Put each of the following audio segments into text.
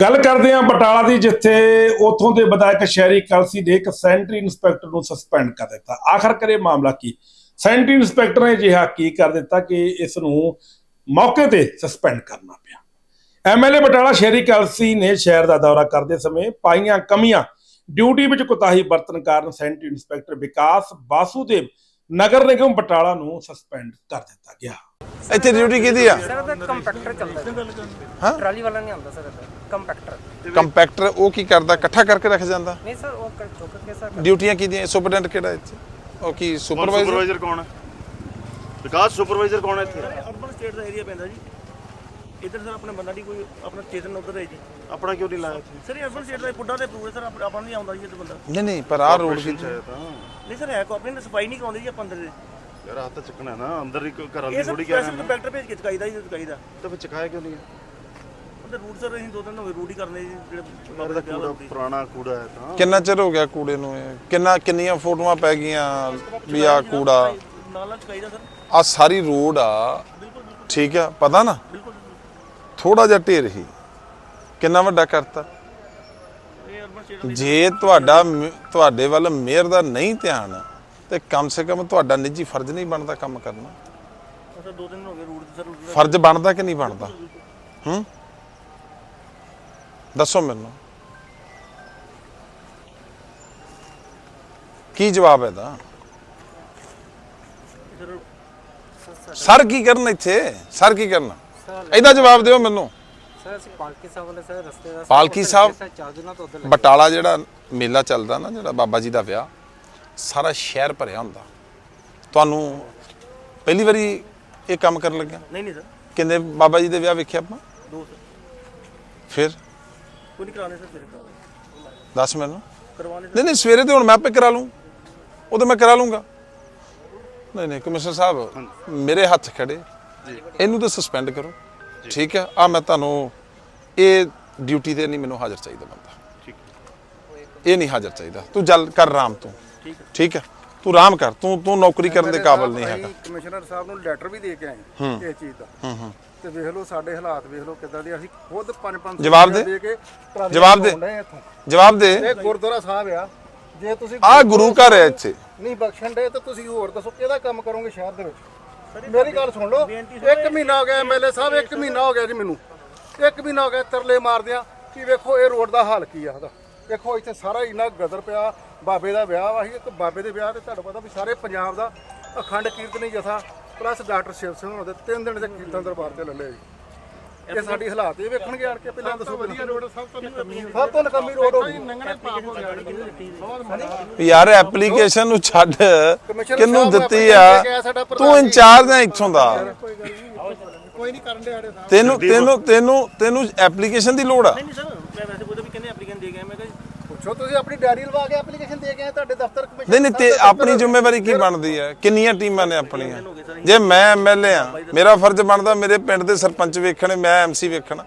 ਗੱਲ ਕਰਦੇ ਹਾਂ ਬਟਾਲਾ ਦੀ ਜਿੱਥੇ ਉਥੋਂ ਦੇ ਵਿਧਾਇਕ ਸ਼ਹਿਰੀ ਕਲਸੀ ਦੇ ਇੱਕ ਸੈਂਟਰੀ ਇੰਸਪੈਕਟਰ ਨੂੰ ਸਸਪੈਂਡ ਕਰ ਦਿੱਤਾ। ਆਖਰ ਕਰੇ ਮਾਮਲਾ ਕੀ? ਸੈਂਟਰੀ ਇੰਸਪੈਕਟਰ ਨੇ ਅਜਿਹਾ ਕੀ ਕਰ ਦਿੱਤਾ ਕਿ ਇਸ ਨੂੰ ਮੌਕੇ ਤੇ ਸਸਪੈਂਡ ਕਰਨਾ ਪਿਆ। ਐਮਐਲਏ ਬਟਾਲਾ ਸ਼ਹਿਰੀ ਕਲਸੀ ਨੇ ਸ਼ਹਿਰ ਦਾ ਦੌਰਾ ਕਰਦੇ ਸਮੇਂ ਪਾਈਆਂ ਕਮੀਆਂ ਡਿਊਟੀ ਵਿੱਚ ਕੁਤਾਹੀ ਵਰਤਣ ਕਾਰਨ ਸੈਂਟਰੀ ਇੰਸਪੈਕਟਰ ਵਿਕਾਸ ਬਾਸੂਦੇਵ ਨਗਰ ਨਿਗਮ ਬਟਾਲਾ ਨੂੰ ਸਸਪੈਂਡ ਕਰ ਦਿੱਤਾ ਗਿਆ। ਇੱਥੇ ਡਿਊਟੀ ਕਿਹਦੀ ਆ? ਸਰ ਕੰਪੈਕਟਰ ਚੱਲਦਾ। ਹਾਂ? ਟਰਾਲੀ ਵਾਲਾ ਨਹੀਂ ਆਉਂਦਾ ਸਰ ਇਹਦਾ ਕੰਪੈਕਟਰ ਕੰਪੈਕਟਰ ਉਹ ਕੀ ਕਰਦਾ? ਇਕੱਠਾ ਕਰਕੇ ਰੱਖ ਜਾਂਦਾ? ਨਹੀਂ ਸਰ ਉਹ ਕਰ ਚੁੱਕ ਕੇ ਸਰ ਡਿਊਟੀਆਂ ਕਿਹਦੀਆਂ ਸੁਪਰਡੈਂਟ ਕਿਹੜਾ ਇੱਥੇ? ਉਹ ਕੀ ਸੁਪਰਵਾਈਜ਼ਰ ਸੁਪਰਵਾਈਜ਼ਰ ਕੌਣ ਹੈ? ਵਿਕਾਸ ਸੁਪਰਵਾਈਜ਼ਰ ਕੌਣ ਹੈ ਇੱਥੇ? ਅਰਬਨ ਸਟੇਟ ਦਾ ਏਰੀਆ ਪੈਂਦਾ ਜੀ। ਇੱਧਰ ਸਰ ਆਪਣੇ ਬੰਦਾ ਨਹੀਂ ਕੋਈ ਆਪਣਾ ਸਟੇਸ਼ਨ ਉੱਧਰ ਹੈ ਜੀ। ਆਪਣਾ ਕਿਉਂ ਨਹੀਂ ਲਾਇਆ ਇੱਥੇ? ਸਰ ਇਹ ਅਰਬਨ ਸਟੇਟ ਦਾ ਪੁੱਡਾ ਤੇ ਪ੍ਰੂਵ ਹੈ ਸਰ ਆਪ- ਨਹੀਂ ਆਉਂਦਾ ਜੀ ਇੱਧਰ ਬੰਦਾ। ਨਹੀਂ ਨਹੀਂ ਪਰ ਆਹ ਰੋਡ ਕੀ ਚ ਆਇਆ ਤਾਂ। ਨਹੀਂ ਸਰ ਹੈ ਕੋ ਆਪਣੀ ਸਫ਼ਾਈ ਨਹੀਂ ਕਰਾਉਂਦੇ ਜੀ ਆਪਾਂ ਅੰਦਰ ਦੇ। ਯਾਰ ਹੱਥ ਚੱਕਣਾ ਹੈ ਨਾ। ਅੰਦਰ ਹੀ ਕੋਈ ਘਰ ਵਾਲੀ ਇਹ ਸਰ ਥੋੜੀ ਕਹਿ ਸਪੈਸ਼ਲ ਕੰਪੈਕਟਰ ਭੇਜ ਕੇ ਚਕਾਈਦਾ ਜੀ ਚਕਾਈਦਾ। ਤਾਂ ਫਿਰ ਚਕਾਇਆ ਕਿਉਂ ਨਹੀਂ ਹੈ? ਉਹਦੇ ਰੂਟ ਸਰ ਅਸੀਂ ਦੋ ਦਿਨ ਹੋਏ ਰੂਟ ਹੀ ਕਰਨੇ ਜੀ ਜਿਹੜੇ ਯਾਰ ਇਹਦਾ ਕੂੜਾ ਪੁਰਾਣਾ ਕੂੜਾ ਹੈ ਤਾਂ। ਕਿੰਨਾ ਚਿਰ ਹੋ ਗਿਆ ਕੂੜੇ ਨੂੰ ਇਹ? ਕਿੰਨਾ ਕਿੰਨੀਆਂ ਫੋਟੋਆਂ ਪੈ ਗਈਆਂ ਵੀ ਆ ਕੂੜਾ? ਨਾਲ ਨਾਲ ਚਕਾਈਦਾ ਸਰ ਆ ਸਾਰੀ ਰੋਡ ਆ। ਠੀਕ ਆ ਪਤਾ ਨਾ? ਬਿਲਕੁਲ ਥੋੜਾ ਜਿਹਾ ਢੇਰ ਹੀ। ਕਿੰਨਾ ਵੱਡਾ ਕਰਤਾ? ਇਹ ਅਰਬਨ ਸਟੇਟ ਜੇ ਤੁਹਾਡਾ ਮ- ਤੁਹਾਡੇ ਵੱਲ ਮੇਅਰ ਦਾ ਨਹੀਂ ਧਿਆਨ ਤੇ ਕਮ ਸੇ ਕਮ ਤੁਹਾਡਾ ਨਿੱਜੀ ਫਰਜ਼ ਨਹੀਂ ਬਣਦਾ ਕੰਮ ਕਰਨਾ। ਸਰ ਦੋ ਦਿਨ ਹੋ ਗਏ ਰੂਟ ਸਰ ਦਾ- ਫਰਜ਼ ਬਣਦਾ ਕਿ ਨਹੀਂ ਬਣਦਾ? ਹੂੰ? ਦੱਸੋ ਮੈਨੂੰ। ਕੀ ਜਵਾਬ ਹੈ ਦਾ ਸਰ ਕੀ ਕਰਨ ਇੱਥੇ? ਸਰ ਕੀ ਕਰਨਾ? ਇਹਦਾ ਜਵਾਬ ਦਿਓ ਮੈਨੂੰ। ਸਰ ਅਸੀਂ ਪਾਲਕੀ ਸਾਹਿਬ ਵਾਲੇ ਸਰ ਰਸਤੇ ਦਾ ਪਾਲਕੀ ਸਾਹਿਬ? ਚਾਰ ਦਿਨਾਂ ਤੋਂ ਉੱਧਰ ਬਟਾਲਾ ਜਿਹੜਾ ਮੇਲਾ ਚੱਲਦਾ ਨਾ ਜਿਹੜਾ ਬਾਬਾ ਜੀ ਦਾ ਵਿਆਹ ਸਾਰਾ ਸ਼ਹਿਰ ਭਰਿਆ ਹੁੰਦਾ। ਤੁਹਾਨੂੰ ਪਹਿਲੀ ਵਾਰੀ ਇਹ ਕੰਮ ਕਰਨ ਲੱਗਿਆ? ਨਹੀਂ ਨਹੀਂ ਸਰ। ਕਿੰਨੇ ਬਾਬਾ ਜੀ ਦੇ ਵਿਆਹ ਵੇਖਿਆ ਆਪਾਂ? ਦੋ ਸਰ। ਫਿਰ? ਕੋਈ ਨਹੀਂ ਕਰਾਣੇ ਸਰ ਫਿਰ ਕਰਾਣੇ ਦੱਸ ਮੈਨੂੰ। ਕਰਵਾਣੇ ਨਹੀਂ ਨਹੀਂ ਸਵੇਰੇ ਤੇ ਹੁਣ ਮੈਂ ਆਪੇ ਕਰਾ ਲੂੰ। ਉਹ ਤਾਂ ਮੈਂ ਕਰਾ ਲੂੰਗਾ। ਨਹੀਂ ਨਹੀਂ ਕਮਿਸ਼ਨਰ ਸਾਹਿਬ ਮੇਰੇ ਹੱਥ ਖੜੇ। ਇਹਨੂੰ ਤਾਂ ਸਸਪੈਂਡ ਕਰੋ। ਠੀਕ ਹੈ? ਆ ਮੈਂ ਤੁਹਾਨੂੰ ਇਹ ਡਿਊਟੀ ਤੇ ਨਹੀਂ ਮੈਨੂੰ ਹਾਜ਼ਰ ਚਾਹੀਦਾ ਬੰਦਾ। ਠੀਕ ਇਹ ਨਹੀਂ ਹਾਜ਼ਰ ਚਾਹੀਦਾ। ਤੂੰ ਜਲ ਕਰ ਰਾਮ ਤੂੰ। ਠੀਕ ਹੈ। ਠੀਕ ਹੈ? ਤੂੰ ਰਾਮ ਕਰ। ਤੂੰ ਤੂੰ ਨੌਕਰੀ ਕਰਨ ਦੇ ਕਾਬਿਲ ਨਹੀਂ ਹੈਗਾ। ਕਮਿਸ਼ਨਰ ਸਾਹਿਬ ਨੂੰ ਲੈਟਰ ਵੀ ਦੇ ਕੇ ਆਏ ਇਸ ਚੀਜ਼ ਦਾ। ਤੇ ਵੇਖ ਲਓ ਸਾਡੇ ਹਾਲਾਤ ਵੇਖ ਲਓ ਕਿੱਦਾਂ ਦੇ ਅਸੀਂ ਖੁਦ ਪੰਜ ਪੰਜ ਸੌ ਜਵਾਬ ਦੇ। ਰੁਪਇਆ ਕੇ ਟਰਾਲੀਆਂ ਜਵਾਬ ਦੇ। ਚਲਾਉਣ ਡਏ ਇੱਥੋਂ। ਜਵਾਬ ਦੇ। ਇਹ ਗੁਰਦੁਆਰਾ ਸਾਹਿਬ ਆ। ਜੇ ਤੁਸੀਂ ਆ ਗੁਰੂ ਘਰ ਹੈ ਇੱਥੇ। ਨਹੀਂ ਬਖਸ਼ਣ ਦੇ ਤਾਂ ਤੁਸੀਂ ਹੋਰ ਦੱਸੋ ਕਿਹਦਾ ਕੰਮ ਕਰੋਗੇ ਸ਼ਹਿਰ ਦੇ ਵਿੱਚ? ਮੇਰੀ ਗੱਲ ਸੁਣ ਲਓ ਇੱਕ ਮਹੀਨਾ ਹੋ ਗਿਆ ਐਮਐਲਏ ਸਾਹਿਬ ਇੱਕ ਮਹੀਨਾ ਹੋ ਗਿਆ ਜੀ ਮੈਨੂੰ। ਇੱਕ ਮਹੀਨਾ ਹੋ ਗਿਆ ਤਰਲੇ ਮਾਰਦਿਆਂ ਕਿ ਵੇਖੋ ਇਹ ਰੋਡ ਦਾ ਹਾਲ ਕੀ ਆ ਉਹਦਾ ਵੇਖੋ ਇੱਥੇ ਸਾਰਾ ਇੰਨਾ ਗਦਰ ਪਿਆ ਬਾਬੇ ਦਾ ਵਿਆਹ ਵਾ ਸੀ ਇੱਕ ਬਾਬੇ ਦੇ ਵਿਆਹ ਤੇ ਤੁਹਾਨੂੰ ਪਤਾ ਵੀ ਸਾਰੇ ਪੰਜਾਬ ਦਾ ਅਖੰਡ ਕੀਰਤਨੀ ਜਥਾ ਪਲੱਸ ਡਾਕਟਰ ਸ਼ਿਵ ਸਿੰਘ ਹੋਣਾ ਦੇ ਤਿੰਨ ਦਿਨ ਦੇ ਕੀਰਤਨ ਦਰਬਾਰ ਤੇ ਲੱਲੇ ਜੀ। ਇਹ ਸਾਡੀ ਹਾਲਾਤ ਇਹ ਵੇਖਣਗੇ ਆਣ ਕੇ ਪਹਿਲਾਂ ਦੱਸੋ ਵਧੀਆ ਰੋਡ ਸਭ ਤੋਂ ਸਭ ਤੋਂ ਨਕਮੀ ਰੋਡ ਹੋ ਗਈ। ਯਾਰ ਐਪਲੀਕੇਸ਼ਨ ਨੂੰ ਛੱਡ। ਸਾਹਿਬ ਦਿੱਤੀ ਆ? ਤੂੰ। ਇੰਚਾਰਜ ਹੈ ਇੱਥੋਂ ਦਾ। ਕੋਈ ਨਹੀਂ ਕਰਨ ਦੇ ਆੜੇ ਸਾਹਿਬ ਤੈਨੂੰ ਤੈਨੂੰ ਤੈਨੂੰ ਤੈਨੂੰ ਐਪਲੀਕੇਸ਼ਨ ਦੀ ਲੋੜ ਆ। ਨਹੀਂ ਸਰ ਮੈਂ ਵੈਸੇ ਉਹਦੇ ਵੀ ਕਹਿੰਦੇ ਐਪਲੀਕੈਂਟ ਦੇ ਗਏ ਮੈਂ ਕਿਹਾ ਪੁੱਛੋ ਤੁਸੀਂ ਆਪਣੀ ਡਾਇਰੀ ਲਵਾ ਕੇ ਐਪਲੀਕੇਸ਼ਨ ਦੇ ਕੇ ਆਏ ਤੁਹਾਡੇ ਦਫ਼ਤਰ ਨਹੀਂ ਨਹੀਂ ਤੇ ਆਪਣੀ ਜ਼ਿੰਮੇਵਾਰੀ ਕੀ ਬਣਦੀ ਹੈ? ਕਿੰਨੀਆਂ ਟੀਮਾਂ ਨੇ ਆਪਣੀਆਂ? ਜੇ ਮੈਂ ਐਮਐਲਏ ਆ ਮੇਰਾ ਫਰਜ਼ ਬਣਦਾ ਮੇਰੇ ਪਿੰਡ ਦੇ ਸਰਪੰਚ ਵੇਖਣੇ ਮੈਂ ਐਮਸੀ ਵੇਖਣਾ।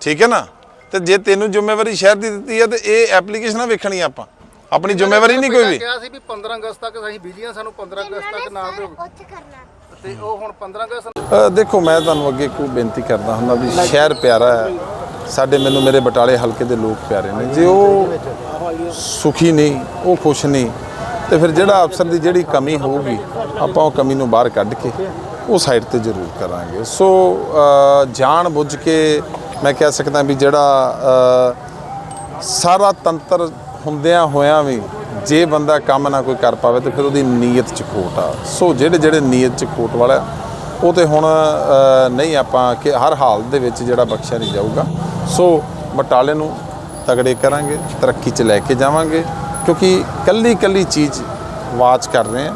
ਠੀਕ ਹੈ ਨਾ? ਤੇ ਜੇ ਤੈਨੂੰ ਜ਼ਿੰਮੇਵਾਰੀ ਸ਼ਹਿਰ ਦੀ ਦਿੱਤੀ ਹੈ ਤੇ ਇਹ ਐਪਲੀਕੇਸ਼ਨਾਂ ਵੇਖਣੀਆਂ ਆਪਾਂ। ਆਪਣੀ ਜ਼ਿੰਮੇਵਾਰੀ ਨਹੀਂ ਕੋਈ ਵੀ। ਕਿਹਾ ਸੀ ਵੀ 15 ਅਗਸਤ ਤੱਕ ਅਸੀਂ ਬਿਜ਼ੀ ਆ ਸਾਨੂੰ 15 ਅਗਸਤ ਤੱਕ ਨਾ ਦਿਓ ਉੱਥੇ ਕਰਨਾ। ਤੇ ਉਹ ਹੁਣ 15 ਅਗਸਤ ਦੇਖੋ, ਮੈਂ ਤੁਹਾਨੂੰ ਅੱਗੇ ਕੋਈ ਬੇਨਤੀ ਕਰਦਾ ਹੁੰਦਾ ਵੀ ਸ਼ਹਿਰ ਪਿਆਰਾ ਹੈ। ਸਾਡੇ ਮੈਨੂੰ ਮੇਰੇ ਬਟਾਲੇ ਹਲਕੇ ਦੇ ਲੋਕ ਪਿਆਰੇ ਨੇ। ਜੇ ਉਹ ਸੁਖੀ ਨਹੀਂ, ਉਹ ਖੁਸ਼ ਨਹੀਂ, ਤੇ ਫਿਰ ਜਿਹੜਾ ਅਫਸਰ ਦੀ ਜਿਹੜੀ ਕਮੀ ਹੋਊਗੀ, ਆਪਾਂ ਉਹ ਕਮੀ ਨੂੰ ਬਾਹਰ ਕੱਢ ਕੇ ਉਹ ਸਾਈਡ ਤੇ ਜ਼ਰੂਰ ਕਰਾਂਗੇ। ਸੋ ਜਾਣ ਬੁੱਝ ਕੇ ਮੈਂ ਕਹਿ ਸਕਦਾ ਵੀ ਜਿਹੜਾ ਸਾਰਾ ਤੰਤਰ ਹੁੰਦਿਆਂ ਹੋਇਆਂ ਵੀ ਜੇ ਬੰਦਾ ਕੰਮ ਨਾ ਕੋਈ ਕਰ ਪਾਵੇ ਤਾਂ ਫਿਰ ਉਹਦੀ ਨੀਅਤ ਚ ਖੋਟ ਆ। ਸੋ ਜਿਹੜੇ ਜਿਹੜੇ ਨੀਅਤ ਚ ਖੋਟ ਵਾਲਾ, ਉਹ ਤੇ ਹੁਣ ਨਹੀਂ ਆਪਾਂ ਕਿ ਹਰ ਹਾਲਤ ਦੇ ਵਿੱਚ ਜਿਹੜਾ ਬਖਸ਼ਿਆ ਨਹੀਂ ਜਾਊਗਾ। ਸੋ ਬਟਾਲੇ ਨੂੰ ਤਗੜੇ ਕਰਾਂਗੇ, ਤਰੱਕੀ 'ਚ ਲੈ ਕੇ ਜਾਵਾਂਗੇ, ਕਿਉਂਕਿ ਕੱਲੀ ਕੱਲੀ ਚੀਜ਼ ਵਾਚ ਕਰ ਰਹੇ ਹਾਂ।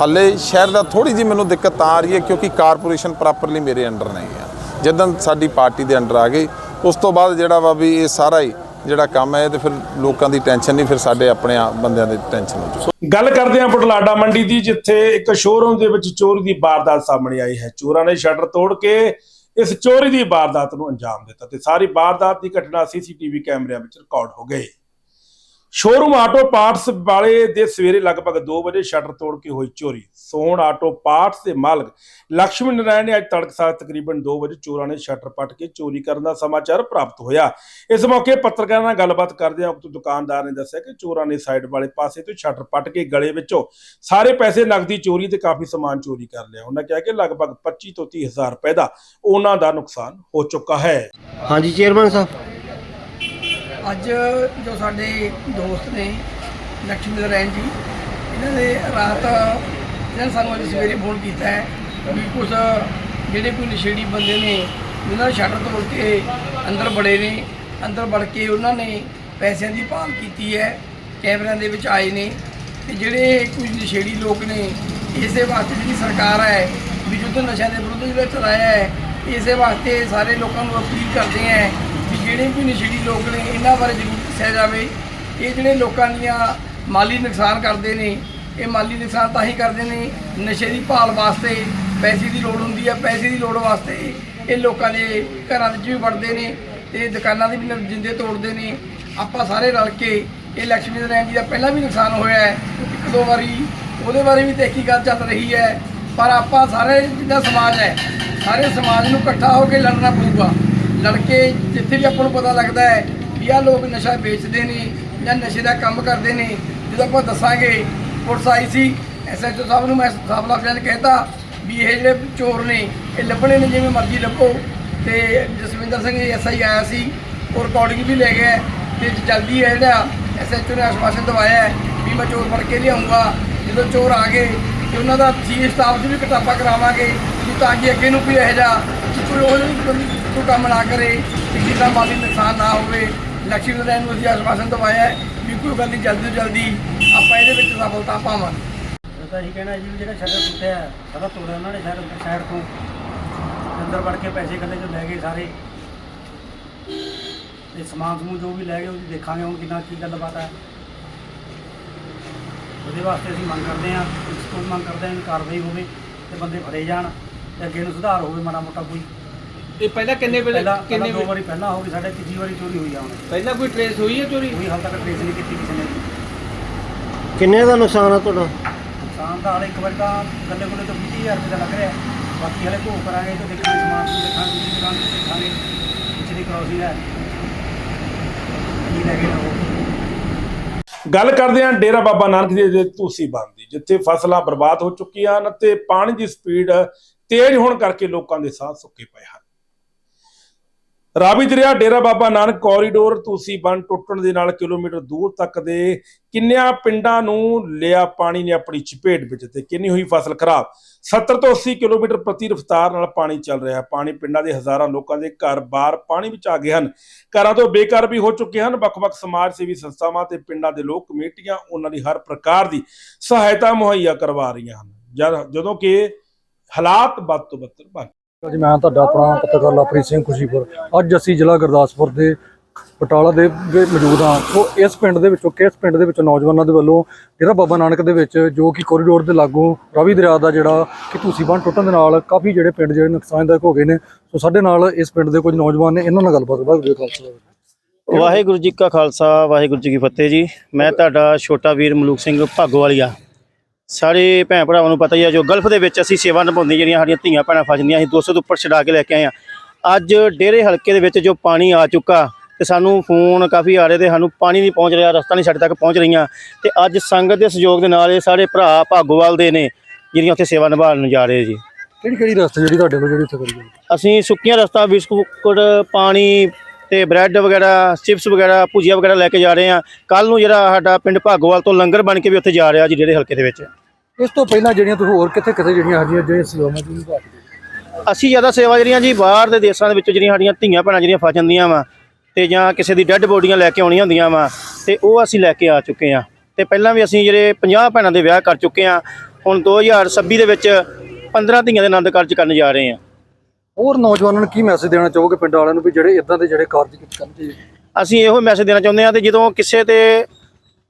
ਹਾਲੇ ਸ਼ਹਿਰ ਦਾ ਥੋੜੀ ਜਿਹੀ ਮੈਨੂੰ ਦਿੱਕਤ ਤਾਂ ਆ ਰਹੀ ਹੈ, ਕਿਉਂਕਿ ਕਾਰਪੋਰੇਸ਼ਨ ਪ੍ਰੋਪਰਲੀ ਮੇਰੇ ਅੰਡਰ ਨਹੀਂ ਹੈ ਜਦੋਂ ਸਾਡੀ ਪਾਰਟੀ ਦੇ ਅੰਡਰ ਆ ਗਈ, ਉਸ ਤੋਂ ਬਾਅਦ ਜਿਹੜਾ ਵਾ ਵੀ ਇਹ ਸਾਰਾ ਹੀ ਜਿਹੜਾ ਕੰਮ ਹੈ ਤੇ ਫਿਰ ਲੋਕਾਂ ਦੀ ਟੈਨਸ਼ਨ ਨਹੀਂ, ਫਿਰ ਸਾਡੇ ਆਪਣੇ ਬੰਦਿਆਂ ਦੀ ਟੈਨਸ਼ਨ ਹੋ ਜੂ। ਗੱਲ ਕਰਦੇ ਹਾਂ ਬਟਲਾਡਾ ਮੰਡੀ ਦੀ, ਜਿੱਥੇ ਇੱਕ ਸ਼ੋਰੂਮ ਦੇ ਵਿੱਚ ਚੋਰੀ ਦੀ ਵਾਰਦਾਤ ਸਾਹਮਣੇ ਆਈ ਹੈ। ਚੋਰਾਂ ਨੇ ਸ਼ਟਰ ਤੋੜ ਕੇ ਇਸ ਚੋਰੀ ਦੀ ਵਾਰਦਾਤ ਨੂੰ ਅੰਜਾਮ ਦਿੱਤਾ ਤੇ ਸਾਰੀ ਵਾਰਦਾਤ ਦੀ ਘਟਨਾ ਸੀਸੀਟੀਵੀ ਕੈਮਰਿਆਂ ਵਿੱਚ ਰਿਕਾਰਡ ਹੋ ਗਈ। ਸ਼ੋਰੂਮ ਆਟੋ ਪਾਰਟਸ ਵਾਲੇ ਦੇ ਸਵੇਰੇ ਲਗਭਗ 2 ਵਜੇ ਸ਼ਟਰ ਤੋੜ ਕੇ ਹੋਈ ਚੋਰੀ। ਸੋਹਣ ਆਟੋ ਪਾਰਟਸ ਦੇ ਮਾਲਕ ਲక్ష్ਮੀ ਨਾਰਾਇਣ ਨੇ ਅੱਜ ਤੜਕਸਾਰ ਤਕਰੀਬਨ 2 ਵਜੇ ਚੋਰਾਂ ਨੇ ਸ਼ਟਰ ਪੱਟ ਕੇ ਚੋਰੀ ਕਰਨ ਦਾ ਸਮਾਚਾਰ ਪ੍ਰਾਪਤ ਹੋਇਆ। ਇਸ ਮੌਕੇ ਪੱਤਰਕਾਰਾਂ ਨਾਲ ਗੱਲਬਾਤ ਕਰਦਿਆਂ ਉਕਤ ਦੁਕਾਨਦਾਰ ਨੇ ਦੱਸਿਆ ਕਿ ਚੋਰਾਂ ਨੇ ਸਾਈਡ ਵਾਲੇ ਪਾਸੇ ਤੋਂ ਸ਼ਟਰ ਪੱਟ ਕੇ ਗਲੇ ਵਿੱਚੋਂ ਸਾਰੇ ਪੈਸੇ ਨਕਦੀ ਚੋਰੀ ਤੇ ਕਾਫੀ ਸਮਾਨ ਚੋਰੀ ਕਰ ਲਿਆ। ਉਹਨਾਂ ਕਿਹਾ ਕਿ ਲਗਭਗ 25 ਤੋਂ 30 ਹਜ਼ਾਰ ਰੁਪਏ ਦਾ ਉਹਨਾਂ ਦਾ ਨੁਕਸਾਨ ਹੋ ਚੁੱਕਾ ਹੈ। ਹਾਂਜੀ ਚੇਅਰਮੈਨ ਸਾਹਿਬ। ਅੱਜ ਜੋ ਸਾਡੇ ਦੋਸਤ ਨੇ ਲక్ష్ਮੀ ਨਾਰਾਇਣ ਜੀ, ਇਹਨਾਂ ਨੇ ਰਾਤ ਇਹਨਾਂ ਨੇ ਸਾਨੂੰ ਅੱਜ ਸਵੇਰੇ ਫੋਨ ਕੀਤਾ ਹੈ ਵੀ ਕੁਝ ਜਿਹੜੇ ਕੋਈ ਨਸ਼ੇੜੀ ਬੰਦੇ ਨੇ, ਉਹਨਾਂ ਨੇ ਸ਼ਟਰ ਤੋੜ ਕੇ ਅੰਦਰ ਬੜੇ ਨੇ, ਅੰਦਰ ਵੜ ਕੇ ਉਹਨਾਂ ਨੇ ਪੈਸਿਆਂ ਦੀ ਭਾਲ ਕੀਤੀ ਹੈ, ਕੈਮਰਿਆਂ ਦੇ ਵਿੱਚ ਆਏ ਨੇ ਤੇ ਜਿਹੜੇ ਕੁਝ ਨਸ਼ੇੜੀ ਲੋਕ ਨੇ, ਇਸੇ ਵਾਸਤੇ ਜਿਹੜੀ ਸਰਕਾਰ ਹੈ ਵੀ ਯੁੱਧ ਨਸ਼ਿਆਂ ਦੇ ਵਿਰੁੱਧ ਜਿਹੜਾ ਚਲਾਇਆ ਹੈ, ਇਸੇ ਵਾਸਤੇ ਸਾਰੇ ਲੋਕਾਂ ਨੂੰ ਅਪੀਲ ਕਰਦੇ ਹਾਂ ਜਿਹੜੇ ਵੀ ਨਸ਼ੇੜੀ ਲੋਕ ਨੇ, ਇਹਨਾਂ ਬਾਰੇ ਜ਼ਰੂਰ ਦੱਸਿਆ ਜਾਵੇ। ਇਹ ਜਿਹੜੇ ਲੋਕਾਂ ਦੀਆਂ ਮਾਲੀ ਨੁਕਸਾਨ ਕਰਦੇ ਨੇ, ਇਹ ਮਾਲੀ ਨੁਕਸਾਨ ਤਾਂ ਹੀ ਕਰਦੇ ਨੇ ਨਸ਼ੇ ਦੀ ਭਾਲ ਵਾਸਤੇ ਪੈਸੇ ਦੀ ਲੋੜ ਹੁੰਦੀ ਹੈ ਪੈਸੇ ਦੀ ਲੋੜ ਵਾਸਤੇ ਇਹ ਲੋਕਾਂ ਦੇ ਘਰਾਂ ਵਿੱਚ ਵੀ ਵੜਦੇ ਨੇ ਤੇ ਦੁਕਾਨਾਂ ਦੇ ਵੀ ਜਿੰਦੇ ਤੋੜਦੇ ਨੇ। ਆਪਾਂ ਸਾਰੇ ਰਲ ਕੇ ਇਹ ਲక్ష్ਮੀ ਨਾਰਾਇਣ ਜੀ ਦਾ ਪਹਿਲਾਂ ਵੀ ਨੁਕਸਾਨ ਹੋਇਆ ਹੈ। ਇੱਕ ਦੋ ਵਾਰੀ ਉਹਦੇ ਬਾਰੇ ਵੀ ਤਹਿਕੀਕਾਤ ਚੱਲ ਰਹੀ ਹੈ। ਪਰ ਆਪਾਂ ਸਾਰੇ ਜਿੱਦਾਂ ਸਮਾਜ ਹੈ, ਸਾਰੇ ਸਮਾਜ ਨੂੰ ਇਕੱਠਾ ਹੋ ਕੇ ਲੜਨਾ ਪਊਗਾ। ਲੜਕੇ ਜਿੱਥੇ ਵੀ ਆਪਾਂ ਨੂੰ ਪਤਾ ਲੱਗਦਾ ਹੈ ਵੀ ਆਹ ਲੋਕ ਨਸ਼ਾ ਵੇਚਦੇ ਨੇ ਜਾਂ ਨਸ਼ੇ ਦਾ ਕੰਮ ਕਰਦੇ ਨੇ, ਜਦੋਂ ਆਪਾਂ ਦੱਸਾਂਗੇ, ਪੁਲਿਸ ਆਈ ਸੀ ਐਸਐਚਓ ਸਾਹਿਬ ਨੂੰ ਮੈਂ ਸਾਫ਼ ਲਫ਼ਜ਼ਾਂ 'ਚ ਕਹਿਤਾ ਵੀ ਇਹ ਜਿਹੜੇ ਚੋਰ ਨੇ, ਇਹ ਲੱਭਣੇ ਨੇ ਜਿਵੇਂ ਮਰਜ਼ੀ ਲੱਭੋ ਤੇ ਜਸਵਿੰਦਰ ਸਿੰਘ ਐਸਆਈ ਆਇਆ ਸੀ, ਉਹ ਰਿਕਾਰਡਿੰਗ ਵੀ ਲੈ ਗਿਆ ਤੇ ਜਲਦੀ ਹੈ ਜਿਹੜਾ ਐਸਐਚਓ ਨੇ ਆਸ਼ਵਾਸਨ ਦਵਾਇਆ ਵੀ ਮੈਂ ਚੋਰ ਫੜ ਕੇ ਲਿਆਉਂਗਾ। ਜਦੋਂ ਚੋਰ ਆ ਗਏ ਤੇ ਉਹਨਾਂ ਦਾ ਸੀ ਸਟਾਫ ਦੀ ਵੀ ਕਿਤਾਬਾਂ ਕਰਾਵਾਂਗੇ ਵੀ ਤਾਂ ਕਿ ਅੱਗੇ ਨੂੰ ਕੋਈ ਇਹੋ ਜਿਹਾ, ਕੋਈ ਉਹ ਜਿਹੀ ਕੰਮ ਨਾ ਕਰੇ ਕਿਸੇ ਦਾ ਮਾਲੀ ਨੁਕਸਾਨ ਨਾ ਹੋਵੇ ਲక్ష్ਮੀ ਨਾਰਾਇਣ ਨੂੰ ਅਸੀਂ ਆਸ਼ਵਾਸਨ ਦਵਾਇਆ ਹੈ ਵੀ ਕੋਈ ਗੱਲ ਨਹੀਂ, ਜਲਦੀ ਤੋਂ ਜਲਦੀ ਆਪਾਂ ਇਹਦੇ ਵਿੱਚ ਸਫਲਤਾ ਪਾਵਾਂਗੇ। ਤਾਂ ਇਹੀ ਕਹਿਣਾ ਜੀ ਜਿਹੜਾ ਸ਼ਟਰ ਟੁੱਟਿਆ ਸਾਰਾ ਤੋੜਿਆ, ਉਹਨਾਂ ਨੇ ਸ਼ਾਇਦ ਸਾਈਡ ਤੋਂ ਅੰਦਰ ਵੜ ਕੇ ਪੈਸੇ ਕੱਲੇ ਚੋਂ ਲੈ ਗਏ ਸਾਰੇ। ਤੇ ਸਮਾਨ ਸਮੂਹ ਜੋ ਵੀ ਲੈ ਗਏ, ਉਹ ਦੇਖਾਂਗੇ ਹੁਣ ਕਿੰਨਾ ਕੀ ਗੱਲਬਾਤ ਹੈ। ਉਹਦੇ ਵਾਸਤੇ ਅਸੀਂ ਮੰਗ ਕਰਦੇ ਹਾਂ ਇਸ ਤੋਂ ਮੰਗ ਕਰਦੇ ਹਾਂ ਵੀ ਕਾਰਵਾਈ ਹੋਵੇ ਤੇ ਬੰਦੇ ਫੜੇ ਜਾਣ ਤੇ ਅੱਗੇ ਨੂੰ ਸੁਧਾਰ ਹੋਵੇ ਮਾੜਾ ਮੋਟਾ ਕੋਈ। ਇਹ ਪਹਿਲਾਂ ਕਿੰਨੇ ਵੇਲੇ ਪਹਿਲਾਂ ਕਿੰਨੇ ਦੋ ਵਾਰੀ ਪਹਿਲਾਂ ਹੋ ਗਈ ਸਾਡੇ ਤੀਜੀ ਵਾਰੀ ਚੋਰੀ ਹੋਈ ਆ ਹੁਣ। ਪਹਿਲਾਂ ਕੋਈ ਟ੍ਰੇਸ ਹੋਈ ਹੈ ਚੋਰੀ? ਕੋਈ ਹਾਲ ਤੱਕ ਟ੍ਰੇਸ ਨਹੀਂ ਕੀਤੀ ਕਿਸੇ ਨੇ। ਕਿੰਨੇ ਦਾ ਨੁਕਸਾਨ ਆ ਤੁਹਾਡਾ? ਨੁਕਸਾਨ ਤਾਂ ਹਾਲੇ ਇੱਕ ਵਾਰੀ ਤਾਂ ਗੱਲੇ ਗੁੱਲੇ ਤੋਂ 20000 ਰੁਪਏ ਦਾ ਲੱਗ ਰਿਹਾ। ਬਾਕੀ ਹਲੇ ਭੋਗ ਕਰਾਂਗੇ ਤੇ ਦੇਖਾਂਗੇ ਸਮਾਨ ਨੂੰ ਦੇਖਾਂਗੇ ਦੁਕਾਨ ਤੇ ਦੇਖਾਂਗੇ। ਪਿਛਲੀ ਕ੍ਰੋਸਿੰਗ ਹੈ। ਕੀ ਲੈ ਗਏ ਨਾ ਉਹ ਗੱਲ ਕਰਦੇ ਹਾਂ ਡੇਰਾ ਬਾਬਾ ਨਾਨਕ ਜੀ ਦੇ ਤੁਸੀਂ ਬੰਦ ਦੀ ਜਿੱਥੇ ਫਸਲਾਂ ਬਰਬਾਦ ਹੋ ਚੁੱਕੀਆਂ ਹਨ ਤੇ ਪਾਣੀ ਦੀ ਸਪੀਡ ਤੇਜ਼ ਹੋਣ ਕਰਕੇ ਲੋਕਾਂ ਦੇ ਸਾਹ ਸੁੱਕੇ ਪਏ ਹਨ। ਰਾਵੀ ਦਰਿਆ ਡੇਰਾ ਬਾਬਾ ਨਾਨਕ ਕੋਰੀਡੋਰ ਤੁਸੀਂ ਬੰਨ ਟੁੱਟਣ ਦੇ ਨਾਲ ਕਿਲੋਮੀਟਰ ਦੂਰ ਤੱਕ ਦੇ ਕਿੰਨਿਆਂ ਪਿੰਡਾਂ ਨੂੰ ਲਿਆ ਪਾਣੀ ਨੇ ਆਪਣੀ ਚਪੇਟ ਵਿੱਚ ਤੇ ਕਿੰਨੀ ਹੋਈ ਫਸਲ ਖਰਾਬ? 70 ਤੋਂ 80 ਕਿਲੋਮੀਟਰ ਪ੍ਰਤੀ ਰਫ਼ਤਾਰ ਨਾਲ ਪਾਣੀ ਚੱਲ ਰਿਹਾ ਹੈ। ਪਾਣੀ ਪਿੰਡਾਂ ਦੇ ਹਜ਼ਾਰਾਂ ਲੋਕਾਂ ਦੇ ਘਰ-ਬਾਰ ਪਾਣੀ ਵਿੱਚ ਆ ਗਏ ਹਨ। ਘਰਾਂ ਤੋਂ ਬੇਕਾਰ ਵੀ ਹੋ ਚੁੱਕੇ ਹਨ। ਵੱਖ-ਵੱਖ ਸਮਾਜ ਸੇਵੀ ਸੰਸਥਾਵਾਂ ਤੇ ਪਿੰਡਾਂ ਦੇ ਲੋਕ ਕਮੇਟੀਆਂ ਉਹਨਾਂ ਦੀ ਹਰ ਪ੍ਰਕਾਰ ਦੀ ਸਹਾਇਤਾ ਮੁਹੱਈਆ ਕਰਵਾ ਰਹੀਆਂ ਹਨ। ਜਦ- ਜਦੋਂ ਕਿ ਹਾਲਾਤ ਵੱਧ ਤੋਂ ਬੱਤਰ ਬਣ ਅੱਜ ਮੈਂ ਤੁਹਾਡਾ ਆਪਣਾ ਪੱਤਰਕਾਰ ਲਵਪ੍ਰੀਤ ਸਿੰਘ ਖੁਸ਼ੀਪੁਰ। ਅੱਜ ਅਸੀਂ ਜ਼ਿਲ੍ਹਾ ਗੁਰਦਾਸਪੁਰ ਦੇ ਬਟਾਲਾ ਦੇ ਵਿੱਚ ਮੌਜੂਦ ਹਾਂ। ਸੋ ਇਸ ਪਿੰਡ ਦੇ ਵਿੱਚੋਂ, ਕਿਸ ਪਿੰਡ ਦੇ ਵਿੱਚ ਨੌਜਵਾਨਾਂ ਦੇ ਵੱਲੋਂ ਜਿਹੜਾ ਬਾਬਾ ਨਾਨਕ ਦੇ ਵਿੱਚ ਜੋ ਕਿ ਕੋਰੀਡੋਰ ਦੇ ਲਾਗੂ ਰਾਵੀ ਦਰਿਆ ਦਾ ਜਿਹੜਾ ਕਿ ਤੁਸੀਂ ਬੰਨ ਟੁੱਟਣ ਦੇ ਨਾਲ ਕਾਫੀ ਜਿਹੜੇ ਪਿੰਡ ਜਿਹੜੇ ਨੁਕਸਾਨਦਾਇਕ ਹੋ ਗਏ ਨੇ। ਸੋ ਸਾਡੇ ਨਾਲ ਇਸ ਪਿੰਡ ਦੇ ਕੁਝ ਨੌਜਵਾਨ ਨੇ, ਇਹਨਾਂ ਨਾਲ ਗੱਲਬਾਤ ਕਰਾਂਗੇ ਖਾਲਸਾ ਵਾਹਿਗੁਰੂ ਜੀ ਕਾ ਖਾਲਸਾ, ਵਾਹਿਗੁਰੂ ਜੀ ਕੀ ਫਤਿਹ ਜੀ। ਮੈਂ ਤੁਹਾਡਾ ਛੋਟਾ ਵੀਰ ਮਲੂਕ ਸਿੰਘ ਭਾਗੋਵਾਲੀਆ। ਸਾਰੇ ਭੈਣ ਭਰਾਵਾਂ ਨੂੰ ਪਤਾ ਹੀ ਆ ਜੋ ਗਲਫ ਦੇ ਵਿੱਚ ਅਸੀਂ ਸੇਵਾ ਨਿਭਾਉਂਦੇ ਜਿਹੜੀਆਂ ਸਾਡੀਆਂ ਧੀਆਂ ਭੈਣਾਂ ਫਸਦੀਆਂ ਅਸੀਂ 200 ਤੋਂ ਉੱਪਰ ਛਡਾ ਕੇ ਲੈ ਕੇ ਆਏ ਆ ਅੱਜ ਡੇਰੇ ਹਲਕੇ ਦੇ ਵਿੱਚ ਜੋ ਪਾਣੀ ਆ ਚੁੱਕਾ ਤੇ ਸਾਨੂੰ ਫੋਨ ਕਾਫੀ ਆ ਰਹੇ ਤੇ ਸਾਨੂੰ ਪਾਣੀ ਨਹੀਂ ਪਹੁੰਚ ਰਿਹਾ ਰਸਤਾ ਨਹੀਂ ਸਾਡੇ ਤੱਕ ਪਹੁੰਚ ਰਹੀਆਂ। ਤੇ ਅੱਜ ਸੰਗਤ ਦੇ ਸਹਿਯੋਗ ਦੇ ਨਾਲ ਇਹ ਸਾਰੇ ਭਰਾ ਭਾਗੋਵਾਲ ਦੇ ਨੇ ਜਿਹੜੀਆਂ ਉੱਥੇ ਸੇਵਾ ਨਿਭਾਉਣ ਨੂੰ ਜਾ ਰਹੇ ਜੀ। ਕਿਹੜੀ ਕਿਹੜੀ ਰਸਤੇ ਜਿਹੜੀ ਤੁਹਾਡੇ ਵੱਲੋਂ ਜਿਹੜੀ ਉੱਥੇ ਕਰੀ ਅਸੀਂ ਸੁੱਕੀਆਂ ਰਸਤਾ ਬਿਸਕੁਟ ਪਾਣੀ ਤੇ ਬ੍ਰੈਡ ਵਗੈਰਾ ਚਿਪਸ ਵਗੈਰਾ ਭੁਜੀਆ ਵਗੈਰਾ ਲੈ ਕੇ ਜਾ ਰਹੇ ਆ ਕੱਲ ਨੂੰ ਜਿਹੜਾ ਸਾਡਾ ਪਿੰਡ ਭਾਗੋਵਾਲ ਤੋਂ ਲੰਗਰ ਬਣ ਕੇ ਵੀ ਉੱਥੇ ਜਾ ਰਿਹਾ ਜੀ ਜਿਹੜੇ ਹਲਕੇ ਦੇ ਵਿੱਚ। ਇਸ ਤੋਂ ਪਹਿਲਾਂ ਜਿਹੜੀਆਂ ਤੁਸੀਂ ਹੋਰ ਕਿੱਥੇ ਕਿੱਥੇ ਜਿਹੜੀਆਂ ਸਾਡੀਆਂ ਜਿਹੜੀਆਂ ਸੇਵਾਵਾਂ ਨਿਭਾ ਅਸੀਂ ਜ਼ਿਆਦਾ ਸੇਵਾ ਜਿਹੜੀਆਂ ਜੀ ਬਾਹਰ ਦੇ ਦੇਸ਼ਾਂ ਦੇ ਵਿੱਚ ਜਿਹੜੀਆਂ ਸਾਡੀਆਂ ਧੀਆਂ ਭੈਣਾਂ ਜਿਹੜੀਆਂ ਫਸ ਜਾਂਦੀਆਂ ਵਾ ਤੇ ਜਾਂ ਕਿਸੇ ਦੀ ਡੈੱਡ ਬੋਡੀਆਂ ਲੈ ਕੇ ਆਉਣੀਆਂ ਹੁੰਦੀਆਂ ਵਾ ਤੇ ਉਹ ਅਸੀਂ ਲੈ ਕੇ ਆ ਚੁੱਕੇ ਆ ਤੇ ਪਹਿਲਾਂ ਵੀ ਅਸੀਂ ਜਿਹੜੇ 50 ਭੈਣਾਂ ਦੇ ਵਿਆਹ ਕਰ ਚੁੱਕੇ ਆ ਹੁਣ 2026 ਦੇ ਵਿੱਚ 15 ਧੀਆਂ ਦੇ ਆਨੰਦ ਕਾਰਜ ਕਰਨ ਜਾ ਰਹੇ ਆ ਹੋਰ ਨੌਜਵਾਨਾਂ ਨੂੰ ਕੀ ਮੈਸੇਜ ਦੇਣਾ ਚਾਹੋਗੇ ਪਿੰਡ ਵਾਲਿਆਂ ਨੂੰ ਵੀ ਜਿਹੜੇ ਇਦਾਂ ਦੇ ਜਿਹੜੇ ਕਾਰਜ ਕਰਨ ਚਾਹੀਦੇ ਅਸੀਂ ਇਹੋ ਮੈਸੇਜ ਦੇਣਾ ਚਾਹੁੰਦੇ ਹਾਂ ਤੇ ਜਦੋਂ ਕਿਸੇ ਤੇ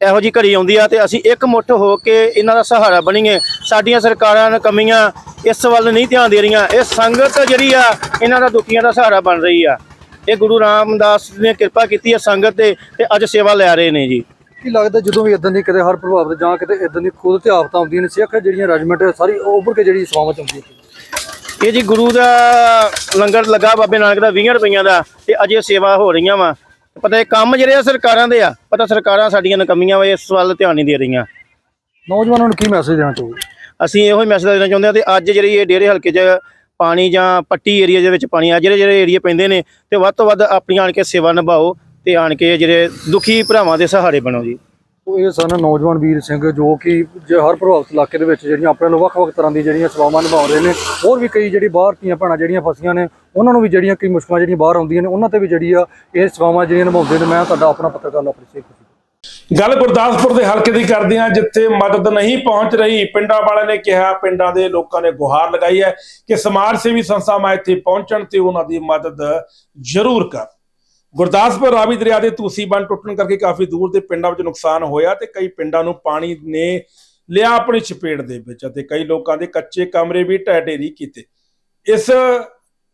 ਇਹੋ ਜੀ ਘੜੀ ਆਉਂਦੀ ਆ ਤੇ ਅਸੀਂ ਇੱਕ ਮੁੱਠ ਹੋ ਕੇ ਇਹਨਾਂ ਦਾ ਸਹਾਰਾ ਬਣੀਏ। ਸਾਡੀਆਂ ਸਰਕਾਰਾਂ ਨੇ ਕਮੀਆਂ ਇਸ ਵੱਲ ਨਹੀਂ ਧਿਆਨ ਦੇ ਰਹੀਆਂ। ਇਹ ਸੰਗਤ ਜਿਹੜੀ ਆ ਇਹਨਾਂ ਦਾ ਦੁਖੀਆਂ ਦਾ ਸਹਾਰਾ ਬਣ ਰਹੀ ਆ। ਇਹ ਗੁਰੂ ਰਾਮਦਾਸ ਨੇ ਕਿਰਪਾ ਕੀਤੀ ਹੈ ਸੰਗਤ ਤੇ ਤੇ ਅੱਜ ਸੇਵਾ ਲੈ ਰਹੇ ਨੇ ਜੀ। ਕੀ ਲੱਗਦਾ ਜਦੋਂ ਵੀ ਇਦਾਂ ਦੀ ਕਿਤੇ ਹਰ ਪ੍ਰਭਾਵਿਤ ਜਾਂ ਕਿਤੇ ਇਦਾਂ ਦੀ ਖੁਦ ਤੇ ਆਫਤਾਂ ਆਉਂਦੀਆਂ ਨੇ ਸਿੱਖ ਜਿਹੜੀਆਂ ਰੈਜੀਮੈਂਟ ਸਾਰੀ ਉੱਭਰ ਕੇ ਜਿਹੜੀ ਸੇਵਾਵਾਂ ਚ ਆਉਂਦੀ ਹੈ ਇਹ ਜੀ ਗੁਰੂ ਦਾ ਲੰਗਰ ਲੱਗਾ ਬਾਬੇ ਨਾਨਕ ਦਾ 20 ਰੁਪਈਆਂ ਦਾ ਤੇ ਅਜੇ ਸੇਵਾ ਹੋ ਰਹੀਆਂ ਵਾ। ਪਤਾ ਇਹ ਕੰਮ ਜਿਹੜੇ ਆ ਸਰਕਾਰਾਂ ਦੇ ਆ ਪਤਾ ਸਰਕਾਰਾਂ ਸਾਡੀਆਂ ਨਕਮੀਆਂ ਵਾ ਇਸ ਵੱਲ ਧਿਆਨ ਨਹੀਂ ਦੇ ਰਹੀਆਂ। ਨੌਜਵਾਨਾਂ ਨੂੰ ਕੀ ਮੈਸੇਜ ਦੇਣਾ ਚਾਹੋਗੇ? ਅਸੀਂ ਇਹੋ ਹੀ ਮੈਸੇਜ ਦੇਣਾ ਚਾਹੁੰਦੇ ਹਾਂ ਤੇ ਅੱਜ ਜਿਹੜੀ ਇਹ ਡੇਰੇ ਹਲਕੇ 'ਚ ਪਾਣੀ ਜਾਂ ਪੱਟੀ ਏਰੀਆ ਦੇ ਵਿੱਚ ਪਾਣੀ ਆ ਜਿਹੜੇ ਜਿਹੜੇ ਏਰੀਆ ਪੈਂਦੇ ਨੇ ਤੇ ਵੱਧ ਤੋਂ ਵੱਧ ਆਪਣੀ ਆਣ ਕੇ ਸੇਵਾ ਨਿਭਾਓ ਤੇ ਆਣ ਕੇ ਜਿਹੜੇ ਦੁਖੀ ਭਰਾਵਾਂ ਦੇ ਸਹਾਰੇ ਬਣੋ ਜੀ। ਉਹ ਇਹ ਸਨ ਨੌਜਵਾਨ ਵੀਰ ਸਿੰਘ ਜੋ ਕਿ ਜੇ ਹਰ ਪ੍ਰਭਾਵਿਤ ਇਲਾਕੇ ਦੇ ਵਿੱਚ ਜਿਹੜੀਆਂ ਆਪਣੇ ਨੂੰ ਵੱਖ-ਵੱਖ ਤਰ੍ਹਾਂ ਦੀ ਜਿਹੜੀਆਂ ਸੇਵਾਵਾਂ ਨਿਭਾ ਰਹੇ ਨੇ, ਹੋਰ ਵੀ ਕਈ ਜਿਹੜੀ ਬਾਹਰ ਦੀਆਂ ਭੈਣਾਂ ਜਿਹੜੀਆਂ ਫਸੀਆਂ ਨੇ, ਉਹਨਾਂ ਨੂੰ ਵੀ ਜਿਹੜੀਆਂ ਕਈ ਮੁਸ਼ਕਲਾਂ ਜਿਹੜੀਆਂ ਬਾਹਰ ਆਉਂਦੀਆਂ ਨੇ, ਉਹਨਾਂ ਤੇ ਵੀ ਜਿਹੜੀ ਆ ਇਹ ਸੇਵਾਵਾਂ ਜਿਹੜੀਆਂ ਨਿਭਾਉਂਦੇ ਨੇ, ਮੈਂ ਤੁਹਾਡਾ ਆਪਣਾ ਪੱਤਰਕਾਰ ਲਵਪ੍ਰੀਤ ਸਿੰਘ ਗੱਲ ਗੁਰਦਾਸਪੁਰ ਦੇ ਹਲਕੇ ਦੀ ਕਰਦੇ ਹਾਂ, ਜਿੱਥੇ ਮਦਦ ਨਹੀਂ ਪਹੁੰਚ ਰਹੀ, ਪਿੰਡਾਂ ਵਾਲਿਆਂ ਨੇ ਕਿਹਾ, ਪਿੰਡਾਂ ਦੇ ਲੋਕਾਂ ਨੇ ਗੁਹਾਰ ਲਗਾਈ ਹੈ ਕਿ ਸਮਾਜ ਸੇਵੀ ਸੰਸਥਾਵਾਂ ਇੱਥੇ ਪਹੁੰਚਣ ਤੇ ਉਹਨਾਂ ਦੀ ਮਦਦ ਜ਼ਰੂਰ ਕਰ ਗੁਰਦਾਸਪੁਰ ਰਾਵੀ ਦਰਿਆ ਦੇ ਤੂਸੀ ਬੰਨ ਟੁੱਟਣ ਕਰਕੇ ਕਾਫੀ ਦੂਰ ਦੇ ਪਿੰਡਾਂ ਵਿੱਚ ਨੁਕਸਾਨ ਹੋਇਆ ਤੇ ਕਈ ਪਿੰਡਾਂ ਨੂੰ ਪਾਣੀ ਨੇ ਲਿਆ ਆਪਣੀ ਚਪੇਟ ਦੇ ਵਿੱਚ ਅਤੇ ਕਈ ਲੋਕਾਂ ਦੇ ਕੱਚੇ ਕਮਰੇ ਵੀ ਢਹਿ ਢੇਰੀ ਕੀਤੇ। ਇਸ